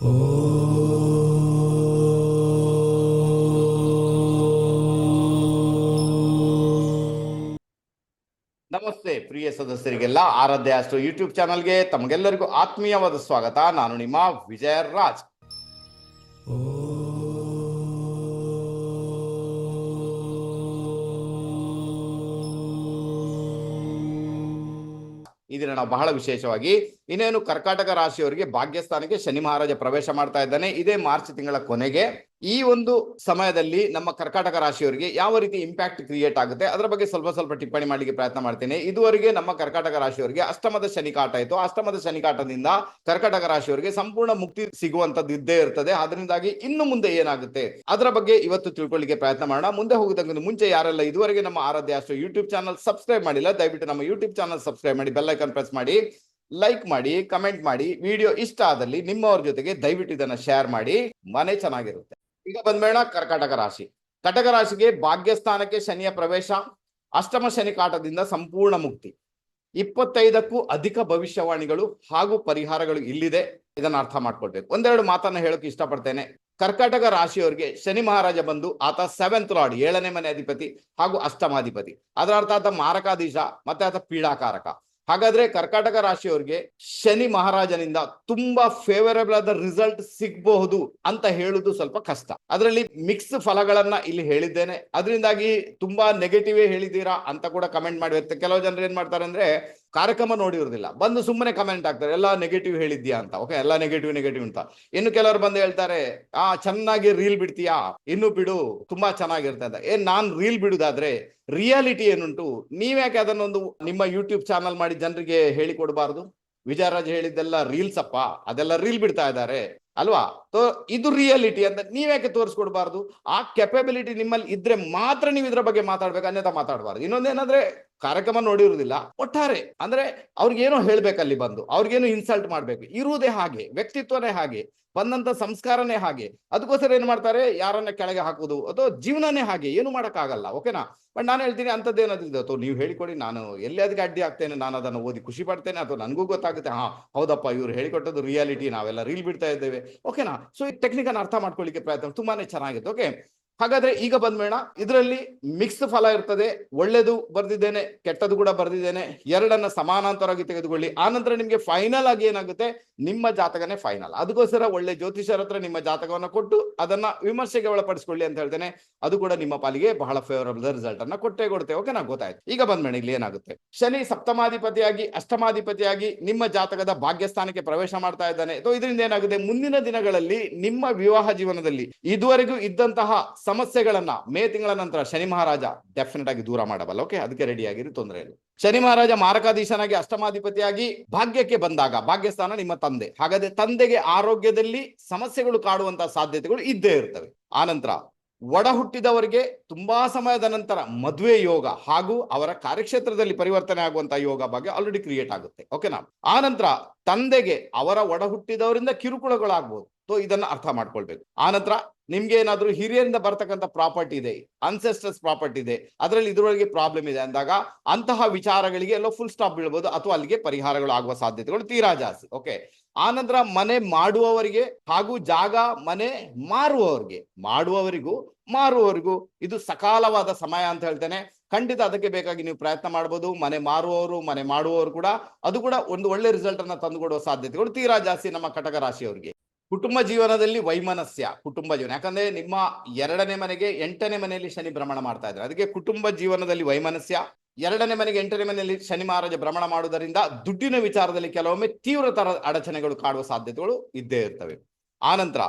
ನಮಸ್ತೆ, ಪ್ರಿಯ ಸದಸ್ಯರಿಗೆಲ್ಲ ಆರಾಧ್ಯ ಅಷ್ಟು ಯೂಟ್ಯೂಬ್ ಚಾನಲ್ಗೆ ತಮಗೆಲ್ಲರಿಗೂ ಆತ್ಮೀಯವಾದ ಸ್ವಾಗತ. ನಾನು ನಿಮ್ಮ ವಿಜಯ ರಾಜ್ ಈ ದಿನ ನಾವು ಬಹಳ ವಿಶೇಷವಾಗಿ ಇನ್ನೇನು ಕರ್ಕಾಟಕ ರಾಶಿಯವರಿಗೆ ಭಾಗ್ಯಸ್ಥಾನಕ್ಕೆ ಶನಿ ಮಹಾರಾಜ ಪ್ರವೇಶ ಮಾಡ್ತಾ ಇದ್ದಾನೆ. ಇದೇ ಮಾರ್ಚ್ ತಿಂಗಳ ಕೊನೆಗೆ. ಈ ಒಂದು ಸಮಯದಲ್ಲಿ ನಮ್ಮ ಕರ್ಕಾಟಕ ರಾಶಿಯವರಿಗೆ ಯಾವ ರೀತಿ ಇಂಪ್ಯಾಕ್ಟ್ ಕ್ರಿಯೇಟ್ ಆಗುತ್ತೆ? ಅದರ ಬಗ್ಗೆ ಸ್ವಲ್ಪ ಸ್ವಲ್ಪ ಟಿಪ್ಪಣಿ ಮಾಡಲಿಕ್ಕೆ ಪ್ರಯತ್ನ ಮಾಡ್ತೇನೆ. ಇದುವರೆಗೆ ನಮ್ಮ ಕರ್ಕಾಟಕ ರಾಶಿಯವರಿಗೆ ಅಷ್ಟಮದ ಶನಿಕಾಟ ಇತ್ತು. ಅಷ್ಟಮದ ಶನಿಕಾಟದಿಂದ ಕರ್ಕಾಟಕ ರಾಶಿಯವರಿಗೆ ಸಂಪೂರ್ಣ ಮುಕ್ತಿ ಸಿಗುವಂತದ್ದು ಇದ್ದೇ ಇರ್ತದೆ. ಅದರಿಂದಾಗಿ ಇನ್ನು ಮುಂದೆ ಏನಾಗುತ್ತೆ? ಅದರ ಬಗ್ಗೆ ಇವತ್ತು ತಿಳ್ಕೊಳ್ಳಿಕ್ಕೆ ಪ್ರಯತ್ನ ಮಾಡೋಣ. ಮುಂದೆ ಹೋಗುದಕ್ಕಿಂತ ಮುಂಚೆ ಯಾರೆಲ್ಲ ಇದುವರೆಗೆ ನಮ್ಮ ಆರಾಧ್ಯ ಅಷ್ಟು ಯೂಟ್ಯೂಬ್ ಚಾನಲ್ ಸಬ್ಸ್ಕ್ರೈಬ್ ಮಾಡಿಲ್ಲ, ದಯವಿಟ್ಟು ನಮ್ಮ ಯೂಟ್ಯೂಬ್ ಚಾನಲ್ ಸಬ್ಸ್ಕ್ರೈಬ್ ಮಾಡಿ ಬೆಲ್ ಐಕಾನ್ ಪ್ರೆಸ್ ಮಾಡಿ. ಲೈಕ್ ಮಾಡಿ ಕಮೆಂಟ್ ಮಾಡಿ ವಿಡಿಯೋ ಇಷ್ಟ ಆದಲ್ಲಿ ನಿಮ್ಮವ್ರ ಜೊತೆಗೆ ದಯವಿಟ್ಟು ಇದನ್ನ ಶೇರ್ ಮಾಡಿ, ಮನೆ ಚೆನ್ನಾಗಿರುತ್ತೆ. ಈಗ ಬಂದ್ಬೇಡ ಕರ್ಕಾಟಕ ರಾಶಿ. ಕಟಕ ರಾಶಿಗೆ ಭಾಗ್ಯಸ್ಥಾನಕ್ಕೆ ಶನಿಯ ಪ್ರವೇಶ, ಅಷ್ಟಮ ಶನಿ ಕಾಟದಿಂದ ಸಂಪೂರ್ಣ ಮುಕ್ತಿ. ಇಪ್ಪತ್ತೈದಕ್ಕೂ ಅಧಿಕ ಭವಿಷ್ಯವಾಣಿಗಳು ಹಾಗೂ ಪರಿಹಾರಗಳು ಇಲ್ಲಿದೆ. ಇದನ್ನ ಅರ್ಥ ಮಾಡ್ಕೊಳ್ಬೇಕು. ಒಂದೆರಡು ಮಾತನ್ನ ಹೇಳೋಕೆ ಇಷ್ಟಪಡ್ತೇನೆ. ಕರ್ಕಾಟಕ ರಾಶಿಯವರಿಗೆ ಶನಿ ಮಹಾರಾಜ ಬಂದು ಆತ ಸೆವೆಂತ್ ಲಾರ್ಡ್ ಏಳನೇ ಮನೆ ಅಧಿಪತಿ ಹಾಗೂ ಅಷ್ಟಮಾಧಿಪತಿ. ಅದರ ಅರ್ಥ ಆತ ಮಾರಕಾಧೀಶ, ಮತ್ತೆ ಆತ ಪೀಡಾಕಾರಕ. ಹಾಗಾದ್ರೆ ಕರ್ಕಾಟಕ ರಾಶಿಯವರಿಗೆ ಶನಿ ಮಹಾರಾಜನಿಂದ ತುಂಬಾ ಫೇವರೇಬಲ್ ಆದ ರಿಸಲ್ಟ್ ಸಿಗಬಹುದು ಅಂತ ಹೇಳುದು ಸ್ವಲ್ಪ ಕಷ್ಟ. ಅದರಲ್ಲಿ ಮಿಕ್ಸ್ ಫಲಗಳನ್ನ ಇಲ್ಲಿ ಹೇಳಿದ್ದೇನೆ. ಅದರಿಂದಾಗಿ ತುಂಬಾ ನೆಗೆಟಿವ್ ಹೇಳಿದ್ದೀರಾ ಅಂತ ಕೂಡ ಕಮೆಂಟ್ ಮಾಡಿ ಕೆಲವು ಜನರು ಏನ್ ಮಾಡ್ತಾರೆ ಅಂದ್ರೆ ಕಾರ್ಯಕ್ರಮ ನೋಡಿರೋದಿಲ್ಲ. ಬಂದು ಸುಮ್ಮನೆ ಕಮೆಂಟ್ ಆಗ್ತಾರೆ ಎಲ್ಲ ನೆಗೆಟಿವ್ ಹೇಳಿದ್ಯಾ ಅಂತ. ಓಕೆ ಎಲ್ಲ ನೆಗೆಟಿವ್ ನೆಗೆಟಿವ್ ಅಂತ. ಇನ್ನು ಕೆಲವರು ಬಂದು ಹೇಳ್ತಾರೆ, ಆ, ಚೆನ್ನಾಗಿ ರೀಲ್ ಬಿಡ್ತೀಯಾ? ಇನ್ನು ಬಿಡು, ತುಂಬಾ ಚೆನ್ನಾಗಿರ್ತದೆ ಏನ್, ನಾನ್ ರೀಲ್ ಬಿಡುದಾದ್ರೆ ರಿಯಾಲಿಟಿ ಏನುಂಟು? ನೀವ್ಯಾಕೆ ಅದನ್ನೊಂದು ನಿಮ್ಮ ಯೂಟ್ಯೂಬ್ ಚಾನಲ್ ಮಾಡಿ ಜನರಿಗೆ ಹೇಳಿಕೊಡ್ಬಾರ್ದು? ವಿಜಯರಾಜ್ ಹೇಳಿದ್ದೆಲ್ಲ ರೀಲ್ಸ್ ಅಪ್ಪ, ಅದೆಲ್ಲ ರೀಲ್ ಬಿಡ್ತಾ ಇದ್ದಾರೆ, ಅಲ್ವಾ? ಇದು ರಿಯಾಲಿಟಿ ಅಂತ ನೀವ್ಯಾಕೆ ತೋರಿಸ್ಕೊಡ್ಬಾರ್ದು? ಆ ಕೆಪಬಿಲಿಟಿ ನಿಮ್ಮಲ್ಲಿ ಇದ್ರೆ ಮಾತ್ರ ನೀವು ಇದ್ರ ಬಗ್ಗೆ ಮಾತಾಡ್ಬೇಕು ಅನ್ಯತಾ ಮಾತಾಡಬಾರ್ದು. ಇನ್ನೊಂದೇನಂದ್ರೆ ಕಾರ್ಯಕ್ರಮ ನೋಡಿರುವುದಿಲ್ಲ. ಒಟ್ಟಾರೆ ಅಂದ್ರೆ ಅವ್ರಿಗೇನೋ ಹೇಳ್ಬೇಕು ಅಲ್ಲಿ ಬಂದು, ಅವ್ರಿಗೇನು ಇನ್ಸಲ್ಟ್ ಮಾಡ್ಬೇಕು. ಇರುವುದೇ ಹಾಗೆ, ವ್ಯಕ್ತಿತ್ವನೇ ಹಾಗೆ, ಬಂದಂತ ಸಂಸ್ಕಾರನೇ ಹಾಗೆ. ಅದಕ್ಕೋಸ್ಕರ ಏನ್ ಮಾಡ್ತಾರೆ? ಯಾರನ್ನ ಕೆಳಗೆ ಹಾಕುದು ಅಥವಾ ಜೀವನನೇ ಹಾಗೆ, ಏನು ಮಾಡಕ್ಕಾಗಲ್ಲ ಓಕೆನಾ ಬಟ್ ನಾನು ಹೇಳ್ತೀನಿ ಅಂತದ್ದೇನದಿದೆ ಅಥವಾ ನೀವು ಹೇಳಿಕೊಡಿ, ನಾನು ಎಲ್ಲಿ ಅದಕ್ಕೆ ಅಡ್ಡಿ ಆಗ್ತೇನೆ ನಾನು ಅದನ್ನು ಓದಿ ಖುಷಿ ಪಡ್ತೇನೆ, ಅಥವಾ ನನಗೂ ಗೊತ್ತಾಗುತ್ತೆ, ಹಾ, ಹೌದಪ್ಪ, ಇವ್ರು ಹೇಳಿಕೊಟ್ಟದ್ದು ರಿಯಾಲಿಟಿ ನಾವೆಲ್ಲ ರೀಲ್ ಬಿಡ್ತಾ ಇದ್ದೇವೆ ಓಕೆನಾ ಸೊ ಈ ಟೆಕ್ನಿಕ್ ಅನ್ನು ಅರ್ಥ ಮಾಡ್ಕೊಳ್ಳಿಕ್ಕೆ ಪ್ರಯತ್ನ, ತುಂಬಾನೇ ಚೆನ್ನಾಗಿತ್ತು ಓಕೆ ಹಾಗಾದ್ರೆ ಈಗ ಬಂದ್ಮೇಣ, ಇದರಲ್ಲಿ ಮಿಕ್ಸ್ ಫಲ ಇರ್ತದೆ, ಒಳ್ಳೇದು ಬರ್ದಿದ್ದೇನೆ ಕೆಟ್ಟದ್ದು ಕೂಡ ಬರ್ದಿದ್ದೇನೆ, ಎರಡನ್ನ ಸಮಾನಾಂತರವಾಗಿ ತೆಗೆದುಕೊಳ್ಳಿ. ಆನಂತರ ನಿಮ್ಗೆ ಫೈನಲ್ ಆಗಿ ಏನಾಗುತ್ತೆ? ನಿಮ್ಮ ಜಾತಕನೇ ಫೈನಲ್ ಅದಕ್ಕೋಸ್ಕರ ಒಳ್ಳೆ ಜ್ಯೋತಿಷರ ಹತ್ರ ನಿಮ್ಮ ಜಾತಕವನ್ನು ಕೊಟ್ಟು ಅದನ್ನ ವಿಮರ್ಶೆಗೆ ಒಳಪಡಿಸ್ಕೊಳ್ಳಿ ಅಂತ ಹೇಳ್ತೇನೆ. ಅದು ಕೂಡ ನಿಮ್ಮ ಪಾಲಿಗೆ ಬಹಳ ಫೇವರಬಲ್ ರಿಸಲ್ಟ್ ಅನ್ನ ಕೊಟ್ಟೆ ಕೊಡುತ್ತೆ. ಓಕೆ ನಾ ಗೊತ್ತಾಯ್ತು. ಈಗ ಬಂದ್ಬೇಡ ಇಲ್ಲಿ ಏನಾಗುತ್ತೆ? ಶನಿ ಸಪ್ತಮಾಧಿಪತಿಯಾಗಿ, ಅಷ್ಟಮಾಧಿಪತಿಯಾಗಿ ನಿಮ್ಮ ಜಾತಕದ ಭಾಗ್ಯಸ್ಥಾನಕ್ಕೆ ಪ್ರವೇಶ ಮಾಡ್ತಾ ಇದ್ದಾನೆ. ಇದರಿಂದ ಏನಾಗುತ್ತೆ? ಮುಂದಿನ ದಿನಗಳಲ್ಲಿ ನಿಮ್ಮ ವಿವಾಹ ಜೀವನದಲ್ಲಿ ಇದುವರೆಗೂ ಇದ್ದಂತಹ ಸಮಸ್ಯೆಗಳನ್ನ ಮೇ ತಿಂಗಳ ನಂತರ ಶನಿ ಮಹಾರಾಜ ಡೆಫಿನೆಟ್ ಆಗಿ ದೂರ ಮಾಡಬಲ್ಲ. ಓಕೆ ಅದಕ್ಕೆ ರೆಡಿ ಆಗಿರಿ, ತೊಂದರೆ ಇಲ್ಲ. ಶನಿ ಮಹಾರಾಜ ಮಾರಕಾಧೀಶನಾಗಿ ಅಷ್ಟಮಾಧಿಪತಿಯಾಗಿ ಭಾಗ್ಯಕ್ಕೆ ಬಂದಾಗ, ಭಾಗ್ಯಸ್ಥಾನ ನಿಮ್ಮ ತಂದೆ. ಹಾಗಾದ್ರೆ ತಂದೆಗೆ ಆರೋಗ್ಯದಲ್ಲಿ ಸಮಸ್ಯೆಗಳು ಕಾಡುವಂತಹ ಸಾಧ್ಯತೆಗಳು ಇದ್ದೇ ಇರ್ತವೆ. ಆನಂತರ ಒಡ ಹುಟ್ಟಿದವರಿಗೆ ತುಂಬಾ ಸಮಯದ ನಂತರ ಮದುವೆ ಯೋಗ ಹಾಗೂ ಅವರ ಕಾರ್ಯಕ್ಷೇತ್ರದಲ್ಲಿ ಪರಿವರ್ತನೆ ಆಗುವಂತಹ ಯೋಗ ಬಗ್ಗೆ ಆಲ್ರೆಡಿ ಕ್ರಿಯೇಟ್ ಆಗುತ್ತೆ. ಓಕೆನಾ ಆನಂತರ ತಂದೆಗೆ ಅವರ ಒಡ ಹುಟ್ಟಿದವರಿಂದ ಕಿರುಕುಳಗಳಾಗ್ಬೋದು. ಸೊ ಇದನ್ನ ಅರ್ಥ ಮಾಡ್ಕೊಳ್ಬೇಕು. ಆನಂತರ ನಿಮ್ಗೆ ಏನಾದ್ರು ಹಿರಿಯರಿಂದ ಬರ್ತಕ್ಕಂಥ ಪ್ರಾಪರ್ಟಿ ಇದೆ ಅನ್ಸೆಸ್ಟರ್ಸ್ ಪ್ರಾಪರ್ಟಿ ಇದೆ, ಅದರಲ್ಲಿ ಇದ್ರೊಳಗೆ ಪ್ರಾಬ್ಲಮ್ ಇದೆ ಅಂದಾಗ ಅಂತಹ ವಿಚಾರಗಳಿಗೆ ಎಲ್ಲ ಫುಲ್ ಸ್ಟಾಪ್ ಬೀಳ್ಬೋದು ಅಥವಾ ಅಲ್ಲಿಗೆ ಪರಿಹಾರಗಳು ಆಗುವ ಸಾಧ್ಯತೆಗಳು ತೀರಾ ಜಾಸ್ತಿ. ಓಕೆ ಆನಂತರ ಮನೆ ಮಾಡುವವರಿಗೆ ಹಾಗೂ ಜಾಗ ಮನೆ ಮಾರುವವರಿಗೆ, ಮಾಡುವವರಿಗೂ ಮಾರುವವರಿಗೂ ಇದು ಸಕಾಲವಾದ ಸಮಯ ಅಂತ ಹೇಳ್ತೇನೆ. ಖಂಡಿತ ಅದಕ್ಕೆ ಬೇಕಾಗಿ ನೀವು ಪ್ರಯತ್ನ ಮಾಡಬಹುದು ಮನೆ ಮಾರುವವರು, ಮನೆ ಮಾಡುವವರು ಕೂಡ, ಅದು ಕೂಡ ಒಂದು ಒಳ್ಳೆ ರಿಸಲ್ಟ್ ಅನ್ನ ತಂದುಕೊಡುವ ಸಾಧ್ಯತೆಗಳು ತೀರಾ ಜಾಸ್ತಿ ನಮ್ಮ ಕಟಕ ರಾಶಿಯವರಿಗೆ. ಕುಟುಂಬ ಜೀವನದಲ್ಲಿ ವೈಮನಸ್ಯ ಕುಟುಂಬ ಜೀವನ. ಯಾಕಂದ್ರೆ ನಿಮ್ಮ ಎರಡನೇ ಮನೆಗೆ ಎಂಟನೇ ಮನೆಯಲ್ಲಿ ಶನಿ ಭ್ರಮಣ ಮಾಡ್ತಾ ಇದ್ದಾರೆ. ಅದಕ್ಕೆ ಕುಟುಂಬ ಜೀವನದಲ್ಲಿ ವೈಮನಸ್ಯ, ಎರಡನೇ ಮನೆಗೆ ಎಂಟನೇ ಮನೆಯಲ್ಲಿ ಶನಿ ಮಹಾರಾಜ ಭ್ರಮಣ ಮಾಡುವುದರಿಂದ ದುಡ್ಡಿನ ವಿಚಾರದಲ್ಲಿ ಕೆಲವೊಮ್ಮೆ ತೀವ್ರತರ ಅಡಚಣೆಗಳು ಕಾಡುವ ಸಾಧ್ಯತೆಗಳು ಇದ್ದೇ ಇರ್ತವೆ. ಆನಂತರ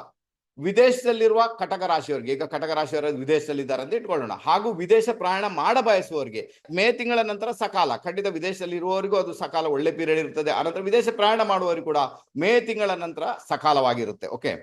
ವಿದೇಶದಲ್ಲಿರುವ ಕಟಕ ರಾಶಿಯವರಿಗೆ, ಈಗ ಕಟಕ ರಾಶಿಯವರು ವಿದೇಶದಲ್ಲಿದ್ದಾರೆ ಅಂತ ಇಟ್ಕೊಳ್ಳೋಣ. ಹಾಗೂ ವಿದೇಶ ಪ್ರಯಾಣ ಮಾಡ ಬಯಸುವವರಿಗೆ ಮೇ ತಿಂಗಳ ನಂತರ ಸಕಾಲ, ಖಂಡಿತ ವಿದೇಶದಲ್ಲಿ ಇರುವವರಿಗೂ ಅದು ಸಕಾಲ ಒಳ್ಳೆ ಪೀರಿಯಡ್ ಇರ್ತದೆ ಆನಂತರ ವಿದೇಶ ಪ್ರಯಾಣ ಮಾಡುವವರಿಗೂ ಕೂಡ ಮೇ ತಿಂಗಳ ನಂತರ ಸಕಾಲವಾಗಿರುತ್ತೆ. ಓಕೆ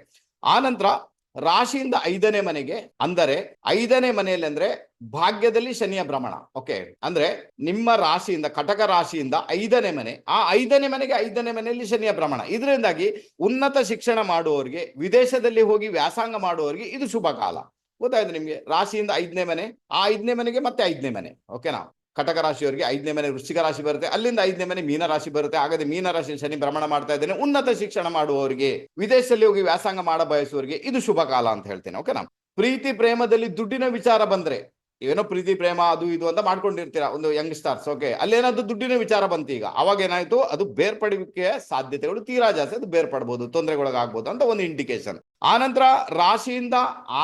ಆನಂತರ ರಾಶಿಯಿಂದ ಐದನೇ ಮನೆಗೆ ಅಂದರೆ ಐದನೇ ಮನೆಯಲ್ಲಿ ಅಂದ್ರೆ ಭಾಗ್ಯದಲ್ಲಿ ಶನಿಯ ಭ್ರಮಣ. ಓಕೆ ಅಂದ್ರೆ ನಿಮ್ಮ ರಾಶಿಯಿಂದ, ಕಟಕ ರಾಶಿಯಿಂದ ಐದನೇ ಮನೆ, ಆ ಐದನೇ ಮನೆಗೆ ಐದನೇ ಮನೆಯಲ್ಲಿ ಶನಿಯ ಭ್ರಮಣ. ಇದರಿಂದಾಗಿ ಉನ್ನತ ಶಿಕ್ಷಣ ಮಾಡುವವರಿಗೆ, ವಿದೇಶದಲ್ಲಿ ಹೋಗಿ ವ್ಯಾಸಂಗ ಮಾಡುವವರಿಗೆ ಇದು ಶುಭ ಕಾಲ. ಗೊತ್ತಾಯ್ತು ನಿಮ್ಗೆ? ರಾಶಿಯಿಂದ ಐದನೇ ಮನೆ, ಆ ಐದನೇ ಮನೆಗೆ ಮತ್ತೆ ಐದನೇ ಮನೆ. ಓಕೆನಾ ಕಟಕ ರಾಶಿಯವರಿಗೆ ಐದನೇ ಮನೆ ವೃಶ್ಚಿಕ ರಾಶಿ ಬರುತ್ತೆ. ಅಲ್ಲಿಂದ ಐದನೇ ಮನೆ ಮೀನ ರಾಶಿ ಬರುತ್ತೆ. ಹಾಗಾದ್ರೆ ಮೀನ ರಾಶಿ ಶನಿ ಭ್ರಮಣ ಮಾಡ್ತಾ ಇದ್ದೇನೆ. ಉನ್ನತ ಶಿಕ್ಷಣ ಮಾಡುವವರಿಗೆ, ವಿದೇಶದಲ್ಲಿ ಹೋಗಿ ವ್ಯಾಸಂಗ ಮಾಡ ಬಯಸುವವರಿಗೆ ಇದು ಶುಭ ಕಾಲ ಅಂತ ಹೇಳ್ತೇನೆ. ಓಕೆನಾ ಪ್ರೀತಿ ಪ್ರೇಮದಲ್ಲಿ ದುಡ್ಡಿನ ವಿಚಾರ ಬಂದ್ರೆ, ಏನೋ ಪ್ರೀತಿ, ಪ್ರೇಮ, ಅದು ಇದು ಅಂತ ಮಾಡ್ಕೊಂಡಿರ್ತೀರಾ? ಒಂದು ಯಂಗ್ ಸ್ಟಾರ್ಸ್ ಓಕೆ ಅಲ್ಲೇನಾದ್ರು ದುಡ್ಡಿನ ವಿಚಾರ ಬಂತು ಈಗ. ಅವಾಗ ಏನಾಯ್ತು? ಅದು ಬೇರ್ಪಡಿಕೆ ಸಾಧ್ಯತೆಗಳು ತೀರಾ ಜಾಸ್ತಿ. ಅದು ಬೇರ್ಪಡ್ಬೋದು, ತೊಂದರೆಗೊಳಗಾಗ್ಬೋದು ಅಂತ ಒಂದು ಇಂಡಿಕೇಶನ್ ಆನಂತರ ರಾಶಿಯಿಂದ